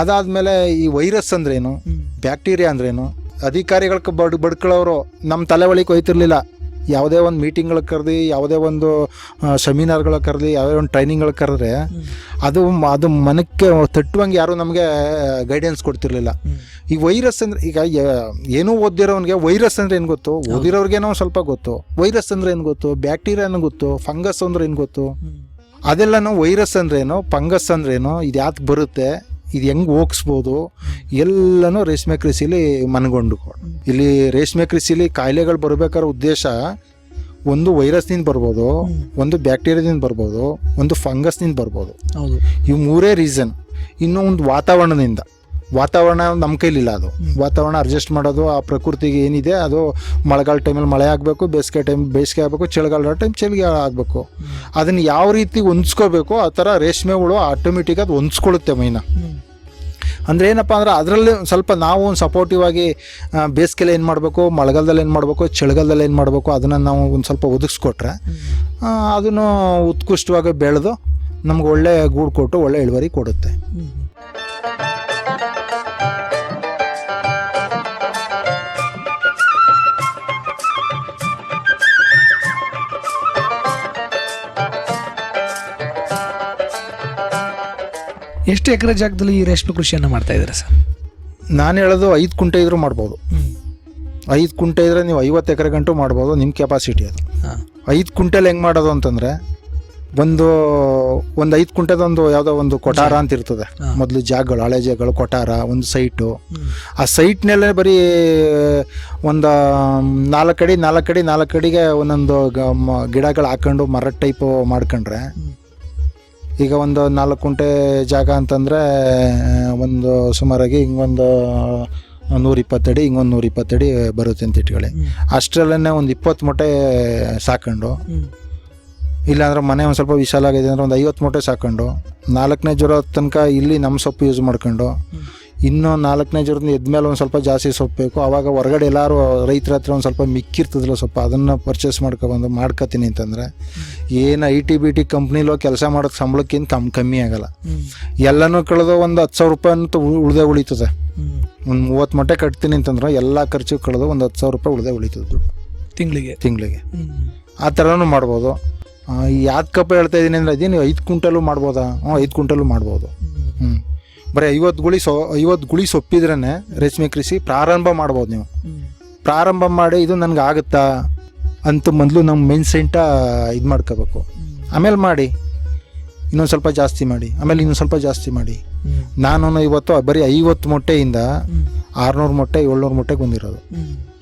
[SPEAKER 2] ಅದಾದಮೇಲೆ ಈ ವೈರಸ್ ಅಂದ್ರೇನು, ಬ್ಯಾಕ್ಟೀರಿಯಾ ಅಂದ್ರೇನು ಅಧಿಕಾರಿಗಳ ಬಡ್ ಬಡ್ಕೊಳ್ಳೋರು ನಮ್ಮ ತಲೆ ಒಳಗೆ ಹೋಯ್ತಿರ್ಲಿಲ್ಲ ಯಾವುದೇ ಒಂದು ಮೀಟಿಂಗ್ಗಳು ಕರೆದು ಯಾವುದೇ ಒಂದು ಸೆಮಿನಾರ್ಗಳ ಕರೆದು ಯಾವುದೇ ಒಂದು ಟ್ರೈನಿಂಗ್ಗಳು ಕರೆದ್ರೆ ಅದು ಅದು ಮನಕ್ಕೆ ತಟ್ಟುವಂಗೆ ಯಾರು ನಮಗೆ ಗೈಡೆನ್ಸ್ ಕೊಡ್ತಿರ್ಲಿಲ್ಲ. ಈ ವೈರಸ್ ಅಂದರೆ ಈಗ ಏನೂ ಓದಿರೋನ್ಗೆ ವೈರಸ್ ಅಂದರೆ ಏನು ಗೊತ್ತು? ಓದಿರೋರಿಗೇನೋ ಸ್ವಲ್ಪ ಗೊತ್ತು. ವೈರಸ್ ಅಂದರೆ ಏನು ಗೊತ್ತು? ಬ್ಯಾಕ್ಟೀರಿಯಾ ಏನು ಗೊತ್ತು? ಫಂಗಸ್ ಅಂದ್ರೆ ಏನು ಗೊತ್ತು? ಅದೆಲ್ಲನೂ ವೈರಸ್ ಅಂದ್ರೇನು ಫಂಗಸ್ ಅಂದ್ರೇನು ಇದು ಯಾಕೆ ಬರುತ್ತೆ? ಇದು ಹೆಂಗೆ ಹೋಗಿಸ್ಬೋದು? ಎಲ್ಲನೂ ರೇಷ್ಮೆ ಕೃಷಿಲಿ ಮನಗೊಂಡು ಇಲ್ಲಿ ರೇಷ್ಮೆ ಕೃಷಿಲಿ ಕಾಯಿಲೆಗಳು ಬರಬೇಕಾದ್ರೆ ಉದ್ದೇಶ ಒಂದು ವೈರಸ್ನಿಂದ ಬರ್ಬೋದು ಒಂದು ಬ್ಯಾಕ್ಟೀರಿಯಾದಿಂದ ಬರ್ಬೋದು ಒಂದು ಫಂಗಸ್ನಿಂದ ಬರ್ಬೋದು.
[SPEAKER 1] ಹೌದು.
[SPEAKER 2] ಇವು ಮೂರೇ ರೀಸನ್. ಇನ್ನೂ ಒಂದು ವಾತಾವರಣದಿಂದ. ವಾತಾವರಣ ನಮ್ಮ ಕೈಲಿಲ್ಲ ಅದು. ವಾತಾವರಣ ಅಡ್ಜಸ್ಟ್ ಮಾಡೋದು ಆ ಪ್ರಕೃತಿಗೆ ಏನಿದೆ ಅದು ಮಳೆಗಾಲ ಟೈಮಲ್ಲಿ ಮಳೆ ಆಗಬೇಕು ಬೇಸಿಗೆ ಟೈಮ್ ಬೇಸಿಗೆ ಆಗಬೇಕು ಚಳಿಗಾಲ ಟೈಮ್ ಚಳಿಗಾಲ ಆಗಬೇಕು. ಅದನ್ನು ಯಾವ ರೀತಿ ಹೊಂದ್ಸ್ಕೋಬೇಕು ಆ ಥರ ರೇಷ್ಮೆ ಹುಳು ಆಟೋಮೆಟಿಕ್ ಅದು ಹೊಂದ್ಸ್ಕೊಳ್ಳುತ್ತೆ ಮೈನ. ಅಂದರೆ ಏನಪ್ಪ ಅಂದ್ರೆ ಅದರಲ್ಲಿ ಸ್ವಲ್ಪ ನಾವು ಒಂದು ಸಪೋರ್ಟಿವ್ ಆಗಿ ಬೇಸಿಗೆಲ್ಲ ಬೇಸಿಗೆಲಿ ಏನು ಮಾಡಬೇಕು ಮಳೆಗಾಲದಲ್ಲಿ ಏನು ಮಾಡಬೇಕು ಚಳಿಗಾಲದಲ್ಲಿ ಏನು ಮಾಡಬೇಕು ಅದನ್ನು ನಾವು ಒಂದು ಸ್ವಲ್ಪ ಒದಗಿಸ್ಕೊಟ್ರೆ ಅದನ್ನು ಉತ್ಕೃಷ್ಟವಾಗಿ ಬೆಳೆದು ನಮ್ಗೆ ಒಳ್ಳೆ ಗೂಡು ಕೊಟ್ಟು ಒಳ್ಳೆ ಇಳುವರಿ ಕೊಡುತ್ತೆ.
[SPEAKER 1] ಎಷ್ಟು ಎಕರೆ ಜಾಗದಲ್ಲಿ ಈ ರೇಷ್ಮೆ ಕೃಷಿಯನ್ನು ಮಾಡ್ತಾ ಇದ್ದಾರೆ ಸರ್?
[SPEAKER 2] ನಾನು ಹೇಳೋದು ಐದು ಕುಂಟೆ ಇದ್ರೂ ಮಾಡ್ಬೋದು. ಐದು ಕುಂಟೆ ಇದ್ರೆ ನೀವು ಐವತ್ತು ಎಕರೆ ಗಂಟು ಮಾಡ್ಬೋದು ನಿಮ್ಮ ಕೆಪಾಸಿಟಿ ಅದು. ಐದು ಕುಂಟೆಲಿ ಹೆಂಗೆ ಮಾಡೋದು ಅಂತಂದರೆ ಒಂದು ಒಂದು ಐದು ಕುಂಟೆದೊಂದು ಯಾವುದೋ ಒಂದು ಕೊಠಾರ ಅಂತ ಇರ್ತದೆ ಮೊದಲು ಜಾಗಗಳು ಹಳೆ ಜಾಗಗಳು ಕೊಠಾರ ಒಂದು ಸೈಟು. ಆ ಸೈಟ್ನಲ್ಲೇ ಬರೀ ಒಂದು ನಾಲ್ಕು ಅಡಿ ನಾಲ್ಕು ಅಡಿ ನಾಲ್ಕು ಅಡಿಗೆ ಒಂದೊಂದು ಗಿಡಗಳು ಹಾಕೊಂಡು ಮರ ಟೈಪು ಮಾಡ್ಕೊಂಡ್ರೆ. ಈಗ ಒಂದು ನಾಲ್ಕು ಗುಂಟೆ ಜಾಗ ಅಂತಂದರೆ ಒಂದು ಸುಮಾರಾಗಿ ಹಿಂಗೊಂದು ನೂರ ಇಪ್ಪತ್ತಡಿ ಹಿಂಗೊಂದು ನೂರ ಇಪ್ಪತ್ತಡಿ ಬರುತ್ತೆ ಅಂತ ಇಟ್ಕೊಳ್ಳಿ. ಅಷ್ಟರಲ್ಲೇ ಒಂದು ಇಪ್ಪತ್ತು ಮೊಟ್ಟೆ ಸಾಕೊಂಡು. ಇಲ್ಲಾಂದ್ರೆ ಮನೆ ಒಂದು ಸ್ವಲ್ಪ ವಿಶಾಲ ಆಗಿದೆ ಅಂದ್ರೆ ಒಂದು ಐವತ್ತು ಮೊಟ್ಟೆ ಸಾಕೊಂಡು. ನಾಲ್ಕನೇ ಜ್ವರ ತನಕ ಇಲ್ಲಿ ನಮ್ಮ ಸೊಪ್ಪು ಯೂಸ್ ಮಾಡ್ಕೊಂಡು. ಇನ್ನು ನಾಲ್ಕನೇ ಜ್ವರದ ಎದ್ಮೇಲೆ ಒಂದು ಸ್ವಲ್ಪ ಜಾಸ್ತಿ ಸೊಪ್ಪು ಬೇಕು. ಆವಾಗ ಹೊರಗಡೆ ಎಲ್ಲರೂ ರೈತರ ಹತ್ರ ಒಂದು ಸ್ವಲ್ಪ ಮಿಕ್ಕಿರ್ತದಲ್ಲ ಸ್ವಲ್ಪ ಅದನ್ನು ಪರ್ಚೇಸ್ ಮಾಡ್ಕೊಬಂದು ಮಾಡ್ಕೋತೀನಿ ಅಂತಂದರೆ ಏನು ಐ ಟಿ ಬಿ ಟಿ ಕಂಪ್ನಿಲೋ ಕೆಲಸ ಮಾಡೋಕ್ಕೆ ಸಂಬಳಕ್ಕಿಂತ ಕಮ್ಮಿ ಕಮ್ಮಿ ಆಗಲ್ಲ. ಎಲ್ಲನೂ ಕಳೆದು ಒಂದು ಹತ್ತು ಸಾವಿರ ರೂಪಾಯಿ ಅಂತ ಉಳಿದೇ ಉಳಿತದೆ. ಒಂದು ಮೂವತ್ತು ಮೊಟ್ಟೆ ಕಟ್ತೀನಿ ಅಂತಂದ್ರೆ ಎಲ್ಲ ಖರ್ಚು ಕಳೆದು ಒಂದು ಹತ್ತು ಸಾವಿರ ರೂಪಾಯಿ ಉಳಿದೇ ಉಳಿತದೆ ದುಡ್ಡು.
[SPEAKER 1] ತಿಂಗಳಿಗೆ.
[SPEAKER 2] ತಿಂಗಳಿಗೆ. ಆ ಥರನೂ ಮಾಡ್ಬೋದು. ಯಾಕಪ್ಪ ಹೇಳ್ತಾ ಇದ್ದೀನಿ ಅಂದರೆ ಅದೇನು ಐದು ಕ್ವಿಂಟಲು ಮಾಡ್ಬೋದಾ? ಹ್ಞೂ ಐದು ಕ್ವಿಂಟಲು ಮಾಡ್ಬೋದು. ಹ್ಞೂ ಬರೀ ಐವತ್ತು ಗುಳಿ ಸೊ, ಐವತ್ತು ಗುಳಿ ಸೊಪ್ಪಿದ್ರೇ ರೇಷ್ಮೆ ಕೃಷಿ ಪ್ರಾರಂಭ ಮಾಡ್ಬೋದು ನೀವು. ಪ್ರಾರಂಭ ಮಾಡಿ ಇದು ನನಗೆ ಆಗುತ್ತಾ ಅಂತ ಮೊದಲು ನಮ್ಮ ಮೇನ್ ಸೆಂಟ ಇದು ಮಾಡ್ಕೋಬೇಕು. ಆಮೇಲೆ ಮಾಡಿ, ಇನ್ನೊಂದು ಸ್ವಲ್ಪ ಜಾಸ್ತಿ ಮಾಡಿ, ಆಮೇಲೆ ಇನ್ನೊಂದು ಸ್ವಲ್ಪ ಜಾಸ್ತಿ ಮಾಡಿ. ನಾನು ಇವತ್ತು ಬರೀ ಐವತ್ತು ಮೊಟ್ಟೆಯಿಂದ. ಆರುನೂರು ಮೊಟ್ಟೆ, ಏಳ್ನೂರು ಮೊಟ್ಟೆ ಬಂದಿರೋದು.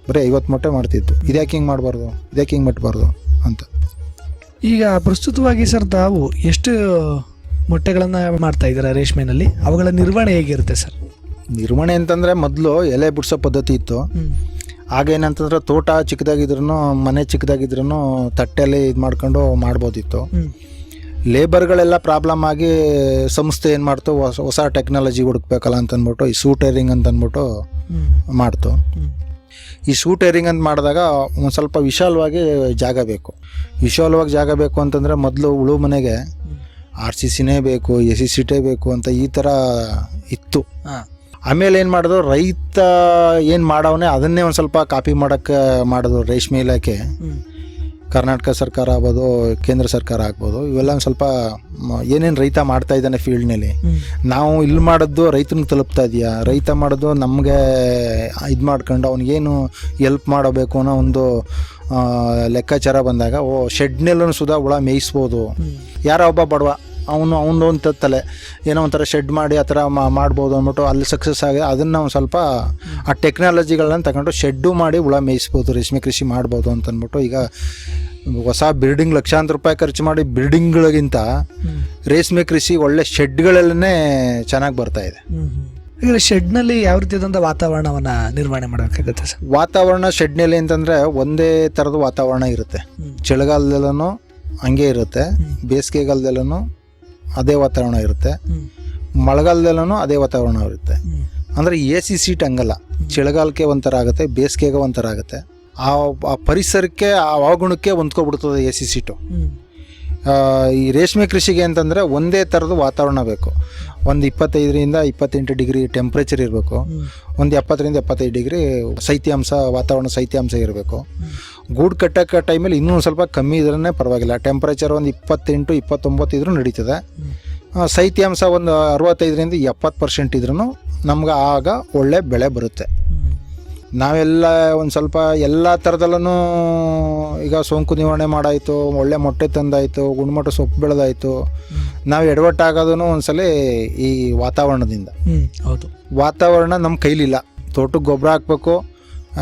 [SPEAKER 2] ಬರೀ ಐವತ್ತು ಮೊಟ್ಟೆ ಮಾಡ್ತಿದ್ದು. ಇದ್ಯಾಕೆ ಹಿಂಗೆ ಮಾಡಬಾರ್ದು? ಇದ್ಯಾಕೆ ಹಿಂಗೆ ಮಾಡಬಾರ್ದು ಅಂತ.
[SPEAKER 1] ಈಗ ಪ್ರಸ್ತುತವಾಗಿ ಸರ್, ತಾವು ಎಷ್ಟು ಮೊಟ್ಟೆಗಳನ್ನ ಮಾಡ್ತಾ ಇದ್ದೀರಾ ರೇಷ್ಮೆನಲ್ಲಿ. ಅವುಗಳ ನಿರ್ವಹಣೆ ಹೇಗಿರುತ್ತೆ ಸರ್?
[SPEAKER 2] ನಿರ್ವಹಣೆ ಅಂತಂದರೆ ಮೊದಲು ಎಲೆ ಬಿಡಿಸೋ ಪದ್ಧತಿ ಇತ್ತು. ಆಗೇನಂತಂದ್ರೆ ತೋಟ ಚಿಕ್ಕದಾಗಿದ್ರು ಮನೆ ಚಿಕ್ಕದಾಗಿದ್ರು ತಟ್ಟೆಯಲ್ಲಿ ಇದು ಮಾಡ್ಕೊಂಡು ಮಾಡ್ಬೋದಿತ್ತು. ಲೇಬರ್ಗಳೆಲ್ಲ ಪ್ರಾಬ್ಲಮ್ ಆಗಿ ಸಂಸ್ಥೆ ಏನು ಮಾಡ್ತು ಹೊಸ ಹೊಸ ಟೆಕ್ನಾಲಜಿ ಹುಡುಕ್ಬೇಕಲ್ಲ ಅಂತಂದ್ಬಿಟ್ಟು ಈ ಸೂಟೇರಿಂಗ್ ಅಂತ ಅಂದ್ಬಿಟ್ಟು
[SPEAKER 1] ಹ್ಮ್.
[SPEAKER 2] ಮಾಡ್ತು. ಈ ಶೂಟೇರಿಂಗ್ ಅಂತ ಮಾಡಿದಾಗ ಒಂದು ಸ್ವಲ್ಪ ವಿಶಾಲವಾಗಿ ಜಾಗ ಬೇಕು. ವಿಶಾಲವಾಗಿ ಜಾಗ ಬೇಕು ಅಂತಂದರೆ ಮೊದಲು ಉಳು ಮನೆಗೆ ಆರ್ ಸಿ ಸಿನೇ ಬೇಕು ಎ ಸಿ ಸಿಟೇ ಬೇಕು ಅಂತ ಈ ಥರ ಇತ್ತು. ಆಮೇಲೆ ಏನು ಮಾಡಿದ್ರು ರೈತ ಏನು ಮಾಡವನೇ ಅದನ್ನೇ ಒಂದು ಸ್ವಲ್ಪ ಕಾಪಿ ಮಾಡೋಕ್ಕೆ ಮಾಡಿದ್ರು ರೇಷ್ಮೆ ಇಲಾಖೆ. ಕರ್ನಾಟಕ ಸರ್ಕಾರ ಆಗ್ಬೋದು ಕೇಂದ್ರ ಸರ್ಕಾರ ಆಗ್ಬೋದು ಇವೆಲ್ಲ ಒಂದು ಸ್ವಲ್ಪ ಏನೇನು ರೈತ ಮಾಡ್ತಾ ಇದ್ದಾನೆ ಫೀಲ್ಡ್ನಲ್ಲಿ ನಾವು ಇಲ್ಲಿ ಮಾಡೋದು ರೈತನಿಗೆ ತಲುಪ್ತಾ ಇದೆಯಾ? ರೈತ ಮಾಡೋದು ನಮಗೆ ಇದು ಮಾಡ್ಕೊಂಡು ಅವನಿಗೇನು ಎಲ್ಪ್ ಮಾಡಬೇಕು ಅನ್ನೋ ಒಂದು ಲೆಕ್ಕಾಚಾರ ಬಂದಾಗ ಓ ಶೆಡ್ನಲ್ಲೂ ಸುಧಾ ಹುಳ ಮೇಯಿಸ್ಬೋದು ಯಾರೋ ಒಬ್ಬ ಬಡವ ಅವನು ಅವನು ಒಂದು ತಲೆ ಏನೋ ಒಂಥರ ಶೆಡ್ ಮಾಡಿ ಆ ಥರ ಮಾಡ್ಬೋದು ಅಂದ್ಬಿಟ್ಟು ಅಲ್ಲಿ ಸಕ್ಸಸ್ ಆಗಿ ಅದನ್ನು ಒಂದು ಸ್ವಲ್ಪ ಆ ಟೆಕ್ನಾಲಜಿಗಳನ್ನ ತಗೊಂಡು ಶೆಡ್ಡು ಮಾಡಿ ಹುಳ ಮೇಯಿಸ್ಬೋದು ರೇಷ್ಮೆ ಕೃಷಿ ಮಾಡ್ಬೋದು ಅಂತಂದ್ಬಿಟ್ಟು ಈಗ ಹೊಸ ಬಿಲ್ಡಿಂಗ್ ಲಕ್ಷಾಂತರ ರೂಪಾಯಿ ಖರ್ಚು ಮಾಡಿ ಬಿಲ್ಡಿಂಗ್ಗಳಿಗಿಂತ. ರೇಷ್ಮೆ ಕೃಷಿ ಒಳ್ಳೆ ಶೆಡ್ಗಳಲ್ಲೇ ಚೆನ್ನಾಗಿ ಬರ್ತಾ ಇದೆ.
[SPEAKER 1] ಈಗ ಶೆಡ್ನಲ್ಲಿ ಯಾವ ರೀತಿಯಾದಂಥ ವಾತಾವರಣವನ್ನ ನಿರ್ವಹಣೆ ಮಾಡಬೇಕಾಗುತ್ತೆ ಸರ್?
[SPEAKER 2] ವಾತಾವರಣ ಶೆಡ್ನಲ್ಲಿ ಅಂತಂದರೆ ಒಂದೇ ಥರದ ವಾತಾವರಣ ಇರುತ್ತೆ. ಚಳಿಗಾಲದಲ್ಲೂ ಹಂಗೆ ಇರುತ್ತೆ. ಬೇಸಿಗೆಗಾಲದಲ್ಲೂ ಅದೇ ವಾತಾವರಣ ಇರುತ್ತೆ. ಮಳೆಗಾಲದಲ್ಲೂ ಅದೇ ವಾತಾವರಣ ಇರುತ್ತೆ. ಅಂದರೆ ಎ ಸಿ ಸೀಟ್ ಹಂಗಲ್ಲ. ಚಳಿಗಾಲಕ್ಕೆ ಒಂಥರ ಆಗುತ್ತೆ ಬೇಸಿಗೆಗೆ ಒಂಥರ ಆಗುತ್ತೆ. ಆ ಆ ಪರಿಸರಕ್ಕೆ ಆ ಅವಗುಣಕ್ಕೆ ಹೊಂದ್ಕೊಬಿಡ್ತದೆ ಎ ಸಿ ಸೀಟು. ಈ ರೇಷ್ಮೆ ಕೃಷಿಗೆ ಅಂತಂದರೆ ಒಂದೇ ಥರದ ವಾತಾವರಣ ಬೇಕು. ಒಂದು ಇಪ್ಪತ್ತೈದರಿಂದ ಇಪ್ಪತ್ತೆಂಟು ಡಿಗ್ರಿ ಟೆಂಪ್ರೇಚರ್ ಇರಬೇಕು. ಒಂದು ಎಪ್ಪತ್ತರಿಂದ ಎಪ್ಪತ್ತೈದು ಡಿಗ್ರಿ ಶೈತ್ಯಾಂಶ ವಾತಾವರಣ ಶೈತ್ಯಾಂಶ ಇರಬೇಕು. ಗೂಡು ಕಟ್ಟಕ್ಕೆ ಟೈಮಲ್ಲಿ ಇನ್ನೂ ಸ್ವಲ್ಪ ಕಮ್ಮಿ ಇದ್ರೇ ಪರವಾಗಿಲ್ಲ ಟೆಂಪ್ರೇಚರ್ ಒಂದು ಇಪ್ಪತ್ತೆಂಟು ಇಪ್ಪತ್ತೊಂಬತ್ತು ಇದ್ರೂ ನಡೀತದೆ ಶೈತ್ಯಾಂಶ ಒಂದು ಅರವತ್ತೈದರಿಂದ ಎಪ್ಪತ್ತು ಪರ್ಸೆಂಟ್ ಇದ್ರೂ ನಮ್ಗೆ ಆಗ ಒಳ್ಳೆ ಬೆಳೆ ಬರುತ್ತೆ. ನಾವೆಲ್ಲ ಒಂದು ಸ್ವಲ್ಪ ಎಲ್ಲ ಥರದಲ್ಲೂ ಈಗ ಸೋಂಕು ನಿವಾರಣೆ ಮಾಡಾಯಿತು ಒಳ್ಳೆ ಮೊಟ್ಟೆ ತಂದಾಯಿತು ಗುಣಮಟ್ಟ ಸೊಪ್ಪು ಬೆಳೆದಾಯಿತು. ನಾವು ಎಡವಟ್ಟಾಗೋದು ಒಂದ್ಸಲ ಈ ವಾತಾವರಣದಿಂದ.
[SPEAKER 1] ಹೌದು.
[SPEAKER 2] ವಾತಾವರಣ ನಮ್ಮ ಕೈಲಿಲ್ಲ. ತೋಟಕ್ಕೆ ಗೊಬ್ಬರ ಹಾಕ್ಬೇಕು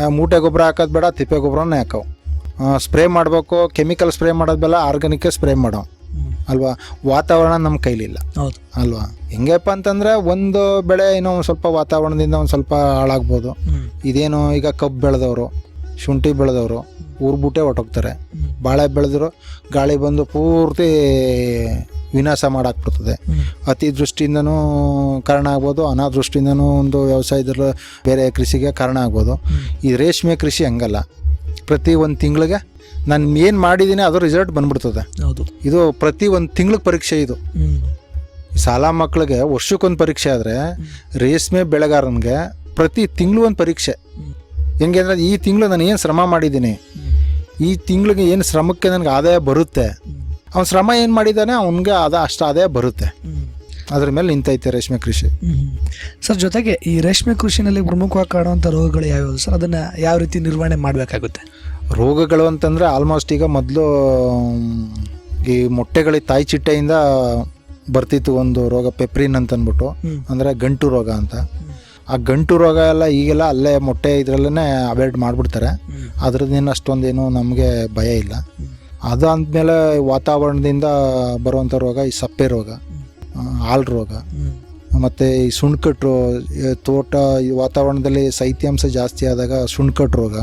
[SPEAKER 2] ಮೂಟೆ ಗೊಬ್ಬರ ಹಾಕೋದು ಬೇಡ ತಿಪ್ಪೆ ಗೊಬ್ಬರನೇ ಹಾಕವು. ಸ್ಪ್ರೇ ಮಾಡಬೇಕು ಕೆಮಿಕಲ್ ಸ್ಪ್ರೇ ಮಾಡೋದು ಬೇಡ ಆರ್ಗಾನಿಕ್ ಸ್ಪ್ರೇ ಮಾಡೋ. ಅಲ್ವಾ? ವಾತಾವರಣ ನಮ್ಮ ಕೈಲಿಲ್ಲ.
[SPEAKER 1] ಹೌದು.
[SPEAKER 2] ಅಲ್ವಾ? ಹೆಂಗಪ್ಪ ಅಂತಂದ್ರೆ ಒಂದು ಬೆಳೆ ಏನೋ ಒಂದು ಸ್ವಲ್ಪ ವಾತಾವರಣದಿಂದ ಒಂದು ಸ್ವಲ್ಪ ಹಾಳಾಗ್ಬೋದು. ಇದೇನು ಈಗ ಕಬ್ಬು ಬೆಳೆದವರು ಶುಂಠಿ ಬೆಳೆದವರು ಊರು ಬೂಟೆ ಹೊಟ್ಟೋಗ್ತಾರೆ ಬಾಳೆ ಬೆಳೆದ್ರು ಗಾಳಿ ಬಂದು ಪೂರ್ತಿ ವಿನಾಶ ಮಾಡಾಕ್ಬಿಡ್ತದೆ. ಅತಿ ದೃಷ್ಟಿಯಿಂದನೂ ಕಾರಣ ಆಗ್ಬೋದು ಅನಾದೃಷ್ಟಿಯಿಂದನೂ ಒಂದು ವ್ಯವಸಾಯದಲ್ಲಿ ಬೇರೆ ಕೃಷಿಗೆ ಕಾರಣ ಆಗ್ಬೋದು. ಈ ರೇಷ್ಮೆ ಕೃಷಿ ಹಂಗಲ್ಲ. ಪ್ರತಿ ಒಂದು ತಿಂಗಳಿಗೆ ನಾನು ಏನು ಮಾಡಿದ್ದೀನಿ ಅದು ರಿಸಲ್ಟ್ ಬಂದ್ಬಿಡ್ತದೆ.
[SPEAKER 1] ಹೌದು.
[SPEAKER 2] ಇದು ಪ್ರತಿ ಒಂದು ತಿಂಗ್ಳಿಗೆ ಪರೀಕ್ಷೆ ಇದು. ಶಾಲಾ ಮಕ್ಕಳಿಗೆ ವರ್ಷಕ್ಕೊಂದು ಪರೀಕ್ಷೆ ಆದರೆ ರೇಷ್ಮೆ ಬೆಳೆಗಾರನಿಗೆ ಪ್ರತಿ ತಿಂಗಳು ಒಂದು ಪರೀಕ್ಷೆ. ಹೆಂಗೆ ಅಂದರೆ ಈ ತಿಂಗಳು ನಾನು ಏನು ಶ್ರಮ ಮಾಡಿದ್ದೀನಿ ಈ ತಿಂಗಳಿಗೆ ಏನು ಶ್ರಮಕ್ಕೆ ನನಗೆ ಆದಾಯ ಬರುತ್ತೆ. ಅವನು ಶ್ರಮ ಏನು ಮಾಡಿದ್ದಾನೆ ಅವನಿಗೆ ಅದ ಅಷ್ಟು ಆದಾಯ ಬರುತ್ತೆ. ಅದ್ರ ಮೇಲೆ ನಿಂತೈತೆ ರೇಷ್ಮೆ ಕೃಷಿ.
[SPEAKER 1] ಸರ್ ಜೊತೆಗೆ ಈ ರೇಷ್ಮೆ ಕೃಷಿನಲ್ಲಿ ಪ್ರಮುಖವಾಗಿ ಕಾಣುವಂಥ ರೋಗಗಳು ಯಾವ್ಯಾವು ಸರ್? ಅದನ್ನ ಯಾವ ರೀತಿ ನಿರ್ವಹಣೆ ಮಾಡಬೇಕಾಗುತ್ತೆ?
[SPEAKER 2] ರೋಗಗಳು ಅಂತಂದರೆ ಆಲ್ಮೋಸ್ಟ್ ಈಗ ಮೊದಲು ಈ ಮೊಟ್ಟೆಗಳಿಗೆ ತಾಯಿ ಚಿಟ್ಟೆಯಿಂದ ಬರ್ತಿತ್ತು ಒಂದು ರೋಗ ಪೆಪ್ರಿನ್ ಅಂತ ಅಂದ್ಬಿಟ್ಟು. ಅಂದರೆ ಗಂಟು ರೋಗ ಅಂತ. ಆ ಗಂಟು ರೋಗ ಎಲ್ಲ ಈಗೆಲ್ಲ ಅಲ್ಲೇ ಮೊಟ್ಟೆ ಇದರಲ್ಲೇ ಅವಾಯ್ಡ್ ಮಾಡಿಬಿಡ್ತಾರೆ. ಅದ್ರದ್ದೇನು ಅಷ್ಟೊಂದೇನು ನಮಗೆ ಭಯ ಇಲ್ಲ. ಅದಾದಮೇಲೆ ವಾತಾವರಣದಿಂದ ಬರುವಂಥ ರೋಗ ಈ ಸಪ್ಪೆ ರೋಗ ಹಾಲು ರೋಗ. ಮತ್ತು ಈ ಸುಣ್ಕಟ್ಟು ತೋಟ ಈ ವಾತಾವರಣದಲ್ಲಿ ಶೈತ್ಯಾಂಶ ಜಾಸ್ತಿ ಆದಾಗ ಸುಣ್ಕಟ್ಟು ರೋಗ.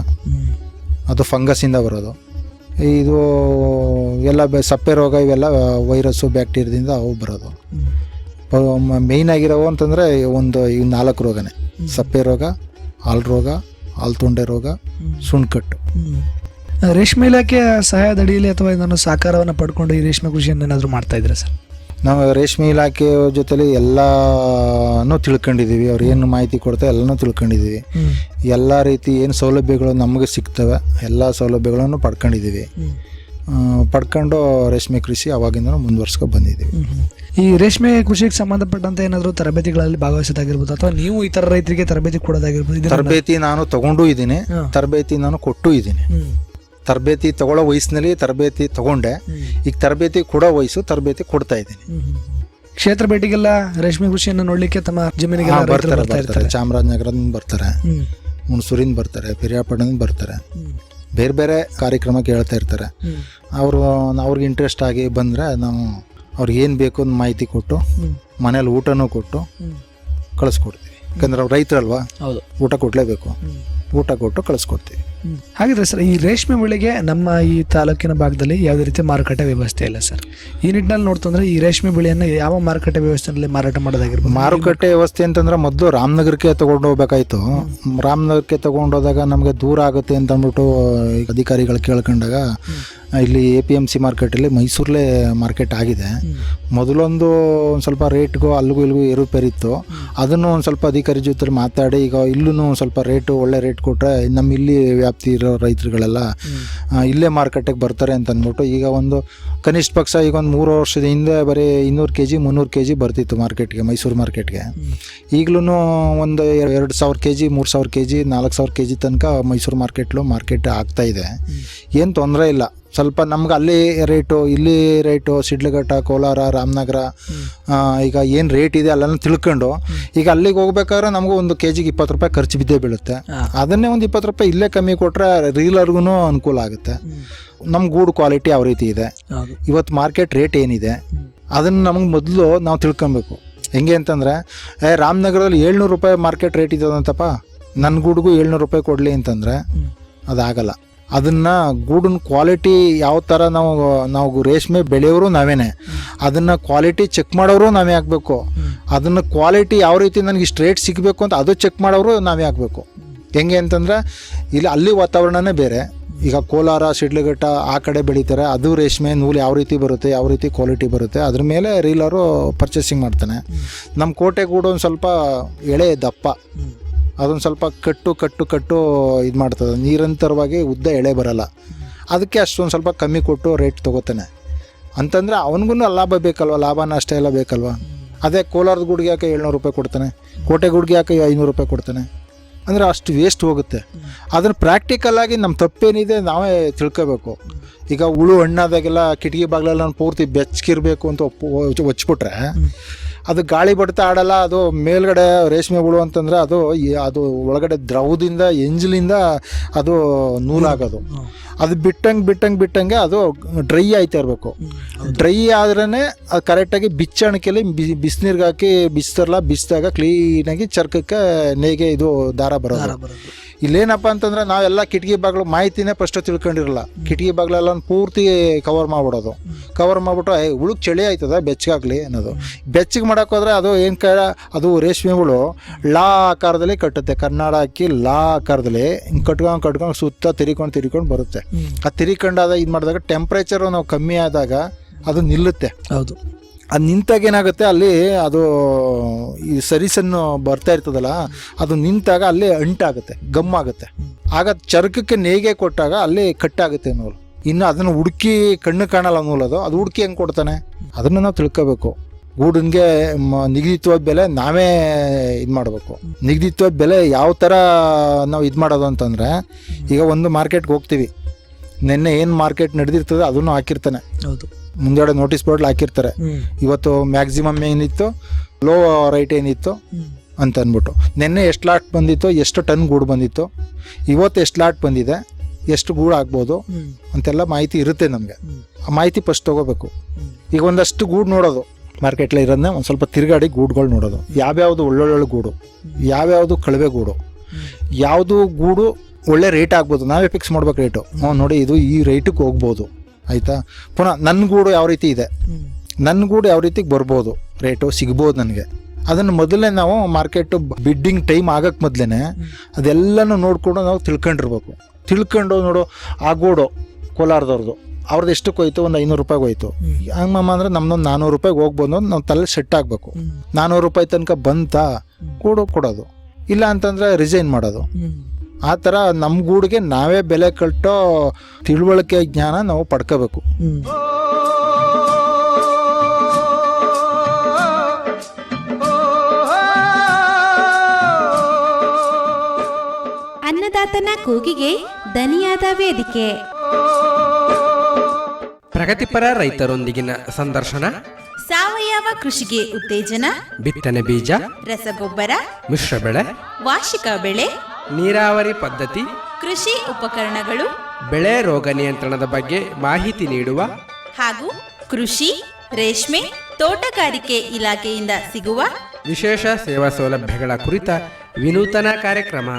[SPEAKER 2] ಅದು ಫಂಗಸಿಂದ ಬರೋದು. ಇದು ಎಲ್ಲ ಸಪ್ಪೆ ರೋಗ ಇವೆಲ್ಲ ವೈರಸ್ಸು ಬ್ಯಾಕ್ಟೀರಿಯಾದಿಂದ ಅವು ಬರೋದು. ಮೇಯ್ನ್ ಆಗಿರೋವು ಅಂತಂದರೆ ಒಂದು ಈ ನಾಲ್ಕು ರೋಗನೇ. ಸಪ್ಪೆ ರೋಗ ಹಾಲು ರೋಗ ಹಾಲ್ ತೊಂಡೆ ರೋಗ ಸುಣ್ಕಟ್ಟು.
[SPEAKER 1] ರೇಷ್ಮೆ ಇಲಾಖೆ ಸಹಾಯದ ಅಡಿಯಲ್ಲಿ ಅಥವಾ ಇದನ್ನು ಸಹಕಾರವನ್ನು ಪಡ್ಕೊಂಡು ಈ ರೇಷ್ಮೆ ಕೃಷಿಯನ್ನು ಏನಾದರೂ ಮಾಡ್ತಾ ಇದ್ದೀರಾ ಸರ್?
[SPEAKER 2] ನಾವು ರೇಷ್ಮೆ ಇಲಾಖೆ ಜೊತೆಲಿ ಎಲ್ಲನೂ ತಿಳ್ಕೊಂಡಿದ್ದೀವಿ. ಅವ್ರು ಏನು ಮಾಹಿತಿ ಕೊಡ್ತಾರೆ ಎಲ್ಲನೂ ತಿಳ್ಕೊಂಡಿದ್ದೀವಿ. ಎಲ್ಲ ರೀತಿ ಏನು ಸೌಲಭ್ಯಗಳು ನಮಗೆ ಸಿಗ್ತವೆ ಎಲ್ಲ ಸೌಲಭ್ಯಗಳನ್ನು ಪಡ್ಕೊಂಡಿದ್ದೀವಿ. ಪಡ್ಕೊಂಡು ರೇಷ್ಮೆ ಕೃಷಿ ಅವಾಗಿಂದ ಮುಂದುವರ್ಸ್ಕೊಂಡು ಬಂದಿದ್ದೀವಿ.
[SPEAKER 1] ಈ ರೇಷ್ಮೆ ಕೃಷಿಗೆ ಸಂಬಂಧಪಟ್ಟಂತೆ ಏನಾದರೂ ತರಬೇತಿಗಳಲ್ಲಿ ಭಾಗವಹಿಸೋದಾಗಿರ್ಬೋದು ಅಥವಾ ನೀವು ಇತರ ರೈತರಿಗೆ ತರಬೇತಿ ಕೊಡೋದಾಗಿರ್ಬೋದು
[SPEAKER 2] ತರಬೇತಿ ನಾನು ತಗೊಂಡು ಇದ್ದೀನಿ. ತರಬೇತಿ ನಾನು ಕೊಟ್ಟು ಇದ್ದೀನಿ. ತರಬೇತಿ ತಗೊಳ್ಳೋ ವಯಸ್ಸಿನಲ್ಲಿ ತರಬೇತಿ ತಗೊಂಡೆ. ಈಗ ತರಬೇತಿ ಕೊಡೋ ವಯಸ್ಸು ತರಬೇತಿ ಕೊಡ್ತಾ ಇದ್ದೀನಿ.
[SPEAKER 1] ಕ್ಷೇತ್ರ ಭೇಟಿಗೆಲ್ಲ ರೇಷ್ಮೆ ಕೃಷಿಯನ್ನು ನೋಡ್ಲಿಕ್ಕೆ ತಮ್ಮ ಜಮೀನಿಗೆ
[SPEAKER 2] ಹಾ, ಬರ್ತಾರೆ
[SPEAKER 1] ಬರ್ತಾ
[SPEAKER 2] ಬರ್ತಾರೆ. ಚಾಮರಾಜನಗರದಿಂದ ಬರ್ತಾರೆ. ಹುಣಸೂರಿಂದ ಬರ್ತಾರೆ ಪಿರಿಯಾಪಟ್ಟಣದಿಂದ ಬರ್ತಾರೆ. ಬೇರೆ ಬೇರೆ ಕಾರ್ಯಕ್ರಮಕ್ಕೆ ಹೇಳ್ತಾ ಇರ್ತಾರೆ. ಅವರು ಅವ್ರಿಗೆ ಇಂಟ್ರೆಸ್ಟ್ ಆಗಿ ಬಂದರೆ ನಾವು ಅವ್ರಿಗೆ ಏನು ಬೇಕು ಅಂತ ಮಾಹಿತಿ ಕೊಟ್ಟು. ಮನೇಲಿ ಊಟನೂ ಕೊಟ್ಟು. ಕಳಿಸ್ಕೊಡ್ತೀವಿ. ಯಾಕಂದ್ರೆ ಅವ್ರು ರೈತರಲ್ವಾ?
[SPEAKER 1] ಹೌದು.
[SPEAKER 2] ಊಟ ಕೊಡಲೇಬೇಕು. ಊಟ ಕೊಟ್ಟು ಕಳಿಸ್ಕೊಡ್ತೀವಿ.
[SPEAKER 1] ಹಾಗಿದ್ರೆ ಸರ್ ಈ ರೇಷ್ಮೆ ಬೆಳೆಗೆ ನಮ್ಮ ಈ ತಾಲೂಕಿನ ಭಾಗದಲ್ಲಿ ಯಾವುದೇ ರೀತಿ ಮಾರುಕಟ್ಟೆ ವ್ಯವಸ್ಥೆ ಇಲ್ಲ ಸರ್. ಈ ನಿಟ್ಟಿನಲ್ಲಿ ನೋಡ್ತಂದ್ರೆ ಈ ರೇಷ್ಮೆ ಬೆಳೆಯನ್ನು ಯಾವ ಮಾರುಕಟ್ಟೆ ವ್ಯವಸ್ಥೆಯಲ್ಲಿ ಮಾರಾಟ ಮಾಡೋದಾಗಿರ್ಬೋದು?
[SPEAKER 2] ಮಾರುಕಟ್ಟೆ ವ್ಯವಸ್ಥೆ ಅಂತಂದ್ರೆ ಮೊದಲು ರಾಮನಗರಕ್ಕೆ ತಗೊಂಡು ಹೋಗ್ಬೇಕಾಯ್ತು. ರಾಮನಗರಕ್ಕೆ ತಗೊಂಡೋದಾಗ ನಮಗೆ ದೂರ ಆಗುತ್ತೆ ಅಂತ ಅಂದ್ಬಿಟ್ಟು ಅಧಿಕಾರಿಗಳು ಕೇಳ್ಕೊಂಡಾಗ ಇಲ್ಲಿ ಎ ಪಿ ಎಂ ಸಿ ಮಾರ್ಕೆಟಲ್ಲಿ ಮೈಸೂರಲ್ಲೇ ಮಾರ್ಕೆಟ್ ಆಗಿದೆ. ಮೊದಲೊಂದು ಒಂದು ಸ್ವಲ್ಪ ರೇಟ್ಗೂ ಅಲ್ಲಿಗೂ ಇಲ್ಲಿಗೂ ಏರುಪೇರಿತ್ತು ಅದನ್ನು ಒಂದು ಸ್ವಲ್ಪ ಅಧಿಕಾರಿ ಜೊತೆ ಮಾತಾಡಿ ಈಗ ಇಲ್ಲೂ ಒಂದು ಸ್ವಲ್ಪ ರೇಟು ಒಳ್ಳೆ ರೇಟ್ ಕೊಟ್ಟರೆ ನಮ್ಮ ಇಲ್ಲಿ ವ್ಯಾಪ್ತಿ ಇರೋ ರೈತರುಗಳೆಲ್ಲ ಇಲ್ಲೇ ಮಾರ್ಕೆಟಿಗೆ ಬರ್ತಾರೆ ಅಂತ ಅಂದ್ಬಿಟ್ಟು ಈಗ ಒಂದು ಕನಿಷ್ಠ ಪಕ್ಷ ಈಗ ಒಂದು ಮೂರು ವರ್ಷದ ಹಿಂದೆ ಬರೀ ಇನ್ನೂರು ಕೆ ಜಿ ಮುನ್ನೂರು ಕೆ ಜಿ ಬರ್ತಿತ್ತು ಮಾರ್ಕೆಟ್ಗೆ ಮೈಸೂರು ಮಾರ್ಕೆಟ್ಗೆ. ಈಗಲೂ ಒಂದು ಎರ- ಎರಡು ಸಾವಿರ ಕೆ ಜಿ ಮೂರು ಸಾವಿರ ಕೆ ಜಿ ನಾಲ್ಕು ಸಾವಿರ ಕೆ ಜಿ ತನಕ ಮೈಸೂರು ಮಾರ್ಕೆಟ್ಲು ಮಾರ್ಕೆಟ್ ಆಗ್ತಾ ಇದೆ. ಏನು ತೊಂದರೆ ಇಲ್ಲ. ಸ್ವಲ್ಪ ನಮ್ಗೆ ಅಲ್ಲಿ ರೇಟು ಇಲ್ಲಿ ರೇಟು ಸಿಡ್ಲಘಟ್ಟ ಕೋಲಾರ ರಾಮನಗರ ಈಗ ಏನು ರೇಟ್ ಇದೆ ಅಲ್ಲೆಲ್ಲ ತಿಳ್ಕೊಂಡು ಈಗ ಅಲ್ಲಿಗೆ ಹೋಗ್ಬೇಕಾದ್ರೆ ನಮಗೂ ಒಂದು ಕೆ ಜಿಗೆ ಇಪ್ಪತ್ತು ರೂಪಾಯಿ ಖರ್ಚು ಬಿದ್ದೇ ಬೀಳುತ್ತೆ. ಅದನ್ನೇ ಒಂದು ಇಪ್ಪತ್ತು ರೂಪಾಯಿ ಇಲ್ಲೇ ಕಮ್ಮಿ ಕೊಟ್ಟರೆ ರೀಲರ್ಗೂ ಅನುಕೂಲ ಆಗುತ್ತೆ. ನಮ್ಮ ಗೂಡು ಕ್ವಾಲಿಟಿ ಯಾವ ರೀತಿ ಇದೆ? ಇವತ್ತು ಮಾರ್ಕೆಟ್ ರೇಟ್ ಏನಿದೆ? ಅದನ್ನು ನಮಗೆ ಮೊದಲು ನಾವು ತಿಳ್ಕೊಬೇಕು. ಹೆಂಗೆ ಅಂತಂದರೆ ಏ ರಾಮನಗರದಲ್ಲಿ ಏಳ್ನೂರು ರೂಪಾಯಿ ಮಾರ್ಕೆಟ್ ರೇಟ್ ಇದ್ದದಂತಪ್ಪ ನನ್ನ ಗೂಡ್ಗೂ ಏಳ್ನೂರು ರೂಪಾಯಿ ಕೊಡಲಿ ಅಂತಂದರೆ ಅದಾಗಲ್ಲ. ಅದನ್ನು ಗೂಡನ್ ಕ್ವಾಲಿಟಿ ಯಾವ ಥರ ನಾವು ನಾವು ರೇಷ್ಮೆ ಬೆಳೆಯೋರು ನಾವೇನೆ. ಅದನ್ನು ಕ್ವಾಲಿಟಿ ಚೆಕ್ ಮಾಡೋರು ನಾವೇ ಆಗಬೇಕು. ಅದನ್ನು ಕ್ವಾಲಿಟಿ ಯಾವ ರೀತಿ ನನಗೆ ಇಷ್ಟು ರೇಟ್ ಸಿಗಬೇಕು ಅಂತ ಅದು ಚೆಕ್ ಮಾಡೋರು ನಾವೇ ಆಗಬೇಕು. ಹೆಂಗೆ ಅಂತಂದರೆ ಇಲ್ಲಿ ಅಲ್ಲಿ ವಾತಾವರಣನೇ ಬೇರೆ. ಈಗ ಕೋಲಾರ ಶಿಡ್ಲಘಟ್ಟ ಆ ಕಡೆ ಬೆಳೀತಾರೆ. ಅದು ರೇಷ್ಮೆ ನೂಲು ಯಾವ ರೀತಿ ಬರುತ್ತೆ ಯಾವ ರೀತಿ ಕ್ವಾಲಿಟಿ ಬರುತ್ತೆ ಅದ್ರ ಮೇಲೆ ರೀಲರು ಪರ್ಚೇಸಿಂಗ್ ಮಾಡ್ತಾನೆ. ನಮ್ಮ ಕೋಟೆ ಕೂಡ ಒಂದು ಸ್ವಲ್ಪ ಎಳೆ ದಪ್ಪ. ಅದೊಂದು ಸ್ವಲ್ಪ ಕಟ್ಟು ಕಟ್ಟು ಕಟ್ಟು ಇದು ಮಾಡ್ತದೆ. ನಿರಂತರವಾಗಿ ಉದ್ದ ಎಳೆ ಬರಲ್ಲ. ಅದಕ್ಕೆ ಅಷ್ಟೊಂದು ಸ್ವಲ್ಪ ಕಮ್ಮಿ ಕೊಟ್ಟು ರೇಟ್ ತೊಗೋತಾನೆ. ಅಂತಂದರೆ ಅವನಿಗೂ ಲಾಭ ಬೇಕಲ್ವ? ಲಾಭ ನಷ್ಟ ಎಲ್ಲ ಬೇಕಲ್ವ? ಅದೇ ಕೋಲಾರದ ಗುಡ್ಗೆ ಯಾಕೆ ಏಳ್ನೂರು ರೂಪಾಯಿ ಕೊಡ್ತಾನೆ? ಕೋಟೆ ಗುಡ್ಗೆ ಯಾಕೆ ಐನೂರು ರೂಪಾಯಿ ಕೊಡ್ತಾನೆ? ಅಂದರೆ ಅಷ್ಟು ವೇಸ್ಟ್ ಹೋಗುತ್ತೆ. ಅದನ್ನು ಪ್ರಾಕ್ಟಿಕಲಾಗಿ ನಮ್ಮ ತಪ್ಪೇನಿದೆ ನಾವೇ ತಿಳ್ಕೋಬೇಕು. ಈಗ ಹುಳು ಹಣ್ಣಾದಾಗೆಲ್ಲ ಕಿಟಕಿ ಬಾಗಿಲೆಲ್ಲ ಪೂರ್ತಿ ಬೆಚ್ಚಗಿರಬೇಕು ಅಂತ ಒಪ್ಪು ಒಚ್ಬಿಟ್ರೆ ಅದು ಗಾಳಿ ಬಡ್ತಾ ಆಡಲ್ಲ ಅದು ಮೇಲ್ಗಡೆ ರೇಷ್ಮೆ ಹುಳು ಅಂತಂದರೆ ಅದು ಅದು ಒಳಗಡೆ ದ್ರವದಿಂದ ಎಂಜಲಿಂದ ಅದು ನೂಲಾಗೋದು. ಅದು ಬಿಟ್ಟಂಗೆ ಬಿಟ್ಟಂಗೆ ಬಿಟ್ಟಂಗೆ ಅದು ಡ್ರೈ ಆಯ್ತಾ ಇರಬೇಕು. ಡ್ರೈ ಆದ್ರೇ ಅದು ಕರೆಕ್ಟಾಗಿ ಬಿಚ್ಚಣಿಕೆಯಲ್ಲಿ ಬಿ ಬಿಸಿನೀರಿಗೆ ಹಾಕಿ ಬಿಸ್ತಾರಲ್ಲ ಬಿಸಿದಾಗ ಕ್ಲೀನಾಗಿ ಚರ್ಕಕ್ಕೆ ನೇಗೆ ಇದು ದಾರ ಬರೋದು. ಇಲ್ಲೇನಪ್ಪ ಅಂತಂದ್ರೆ ನಾವೆಲ್ಲ ಕಿಟಕಿ ಬಾಗಿಲು ಮಾಹಿತಿನೇ ಫಸ್ಟ್ ತಿಳ್ಕೊಂಡಿರಲ್ಲ. ಕಿಟಕಿ ಬಾಗಿಲೆಲ್ಲ ಪೂರ್ತಿ ಕವರ್ ಮಾಡ್ಬಿಡೋದು. ಕವರ್ ಮಾಡ್ಬಿಟ್ಟು ಉಳುಕ್ ಚಳಿ ಆಯ್ತದ? ಬೆಚ್ಚಗಾಗ್ಲಿ ಅನ್ನೋದು. ಬೆಚ್ಚಗೆ ಮಾಡೋಕೆ ಹೋದ್ರೆ ಅದು ಏನು ಕ ಅದು ರೇಷ್ಮೆ ಹುಳು ಲಾ ಆಕಾರದಲ್ಲಿ ಕಟ್ಟುತ್ತೆ. ಕನ್ನಡ ಹಾಕಿ ಲಾ ಆಕಾರದಲ್ಲಿ ಹಿಂಗೆ ಕಟ್ಕೊಂಡು ಕಟ್ಕೊಂಡು ಸುತ್ತ ತಿರಿಕೊಂಡು ತಿರಿಕೊಂಡು ಬರುತ್ತೆ. ಆ ತಿರಿಕೊಂಡಾದ ಇದು ಮಾಡಿದಾಗ ಟೆಂಪ್ರೇಚರು ನಾವು ಕಮ್ಮಿ ಆದಾಗ ಅದು ನಿಲ್ಲುತ್ತೆ.
[SPEAKER 1] ಹೌದು.
[SPEAKER 2] ಅದು ನಿಂತಾಗ ಏನಾಗುತ್ತೆ, ಅಲ್ಲಿ ಅದು ಈ ಸರಿಸನ್ನು ಬರ್ತಾ ಇರ್ತದಲ್ಲ, ಅದು ನಿಂತಾಗ ಅಲ್ಲಿ ಅಂಟಾಗುತ್ತೆ ಗಮ್ಮಾಗುತ್ತೆ ಆಗ ಚರಕಕ್ಕೆ ನೇಯ್ಗೆ ಕೊಟ್ಟಾಗ ಅಲ್ಲಿ ಕಟ್ಟಾಗುತ್ತೆ ನೂಲು. ಇನ್ನು ಅದನ್ನು ಹುಡುಕಿ ಕಣ್ಣು ಕಾಣಲ್ಲ ನೂಲದು ಅದು ಹುಡುಕಿ ಹೆಂಗೆ ಕೊಡ್ತಾನೆ? ಅದನ್ನು ನಾವು ತಿಳ್ಕೋಬೇಕು. ಗೂಡನ್ಗೆ ನಿಗದಿತವಾದ ಬೆಲೆ ನಾವೇ ಇದು ಮಾಡಬೇಕು. ನಿಗದಿತವಾದ ಬೆಲೆ ಯಾವ ಥರ ನಾವು ಇದು ಮಾಡೋದು ಅಂತಂದರೆ, ಈಗ ಒಂದು ಮಾರ್ಕೆಟ್ಗೆ ಹೋಗ್ತೀವಿ. ನಿನ್ನೆ ಏನು ಮಾರ್ಕೆಟ್ ನಡೆದಿರ್ತದೆ ಅದನ್ನು ಹಾಕಿರ್ತಾನೆ.
[SPEAKER 1] ಹೌದು.
[SPEAKER 2] ಮುಂದೆಗಡೆ ನೋಟಿಸ್ ಬೋರ್ಡ್ ಹಾಕಿರ್ತಾರೆ. ಇವತ್ತು ಮ್ಯಾಕ್ಸಿಮಮ್ ಏನಿತ್ತು? ಲೋ ರೈಟ್ ಏನಿತ್ತು? ಅಂತ ಅಂದ್ಬಿಟ್ಟು ನಿನ್ನೆ ಎಷ್ಟು ಲಾಟ್ ಬಂದಿತ್ತು? ಎಷ್ಟು ಟನ್ ಗೂಡು ಬಂದಿತ್ತು? ಇವತ್ತು ಎಷ್ಟು ಲಾಟ್ ಬಂದಿದೆ? ಎಷ್ಟು ಗೂಡು ಆಗ್ಬೋದು? ಅಂತೆಲ್ಲ ಮಾಹಿತಿ ಇರುತ್ತೆ ನಮಗೆ. ಆ ಮಾಹಿತಿ ಫಸ್ಟ್ ತೊಗೋಬೇಕು. ಈಗ ಒಂದಷ್ಟು ಗೂಡು ನೋಡೋದು. ಮಾರ್ಕೆಟ್ಲಿ ಇರೋದನ್ನ ಒಂದು ಸ್ವಲ್ಪ ತಿರುಗಾಡಿ ಗೂಡುಗಳು ನೋಡೋದು. ಯಾವ್ಯಾವುದು ಒಳ್ಳೊಳ್ಳೆ ಗೂಡು? ಯಾವ್ಯಾವುದು ಕಳವೆ ಗೂಡು? ಯಾವುದು ಗೂಡು ಒಳ್ಳೆ ರೇಟ್ ಆಗ್ಬೋದು? ನಾವೇ ಫಿಕ್ಸ್ ಮಾಡ್ಬೇಕು ರೇಟು ಹ್ಞೂ ನೋಡಿ ಇದು ಈ ರೇಟಿಗೆ ಹೋಗ್ಬೋದು. ಆಯಿತಾ? ಪುನಃ ನನ್ನ ಗೂಡು ಯಾವ ರೀತಿ ಇದೆ? ನನ್ನ ಗೂಡು ಯಾವ ರೀತಿ ಬರ್ಬೋದು? ರೇಟು ಸಿಗ್ಬೋದು ನನಗೆ. ಅದನ್ನು ಮೊದಲೇ ನಾವು ಮಾರ್ಕೆಟು ಬಿಡ್ಡಿಂಗ್ ಟೈಮ್ ಆಗಕ್ಕೆ ಮೊದಲೇ ಅದೆಲ್ಲನೂ ನೋಡಿಕೊಂಡು ನಾವು ತಿಳ್ಕೊಂಡಿರ್ಬೇಕು. ತಿಳ್ಕೊಂಡು ನೋಡು ಆ ಗೂಡು ಕೋಲಾರದವ್ರದ್ದು ಅವ್ರದ್ದು ಎಷ್ಟಕ್ಕೆ ಹೋಯ್ತು? ಒಂದು ಐನೂರು ರೂಪಾಯಿಗೆ ಹೋಯ್ತು. ಹಂಗಮ್ಮ ಅಂದರೆ ನಮ್ದೊಂದು ನಾನ್ನೂರು ರೂಪಾಯಿಗೆ ಹೋಗ್ಬೋದು ಅಂತ ನಾವು ತಲೆ ಸೆಟ್ ಆಗಬೇಕು. ನಾನ್ನೂರು ರೂಪಾಯಿ ತನಕ ಬಂತಾ? ಗೂಡು ಕೊಡೋದು. ಇಲ್ಲ ಅಂತಂದರೆ ರಿಸೈನ್ ಮಾಡೋದು. ಆ ಥರ ನಮ್ಮ ಗೂಡಿಗೆ ನಾವೇ ಬೆಲೆ ಕಟ್ಟೋ ತಿಳುವಳಿಕೆ ಜ್ಞಾನ ನಾವು ಪಡ್ಕೋಬೇಕು.
[SPEAKER 3] ಅನ್ನದಾತನ ಕೂಗಿಗೆ ದನಿಯಾದ ವೇದಿಕೆ.
[SPEAKER 4] ಪ್ರಗತಿಪರ ರೈತರೊಂದಿಗಿನ ಸಂದರ್ಶನ.
[SPEAKER 3] ಸಾವಯವ ಕೃಷಿಗೆ ಉತ್ತೇಜನ.
[SPEAKER 4] ಬಿತ್ತನೆ ಬೀಜ.
[SPEAKER 3] ರಸಗೊಬ್ಬರ.
[SPEAKER 4] ಮಿಶ್ರ ಬೆಳೆ
[SPEAKER 3] ವಾರ್ಷಿಕ ಬೆಳೆ.
[SPEAKER 4] ನೀರಾವರಿ ಪದ್ಧತಿ
[SPEAKER 3] ಕೃಷಿ ಉಪಕರಣಗಳು
[SPEAKER 4] ಬೆಳೆ ರೋಗ ನಿಯಂತ್ರಣದ ಬಗ್ಗೆ ಮಾಹಿತಿ ನೀಡುವ
[SPEAKER 3] ಹಾಗೂ ಕೃಷಿ ರೇಷ್ಮೆ ತೋಟಗಾರಿಕೆ ಇಲಾಖೆಯಿಂದ ಸಿಗುವ
[SPEAKER 4] ವಿಶೇಷ ಸೇವಾ ಸೌಲಭ್ಯಗಳ ಕುರಿತ ವಿನೂತನ ಕಾರ್ಯಕ್ರಮ.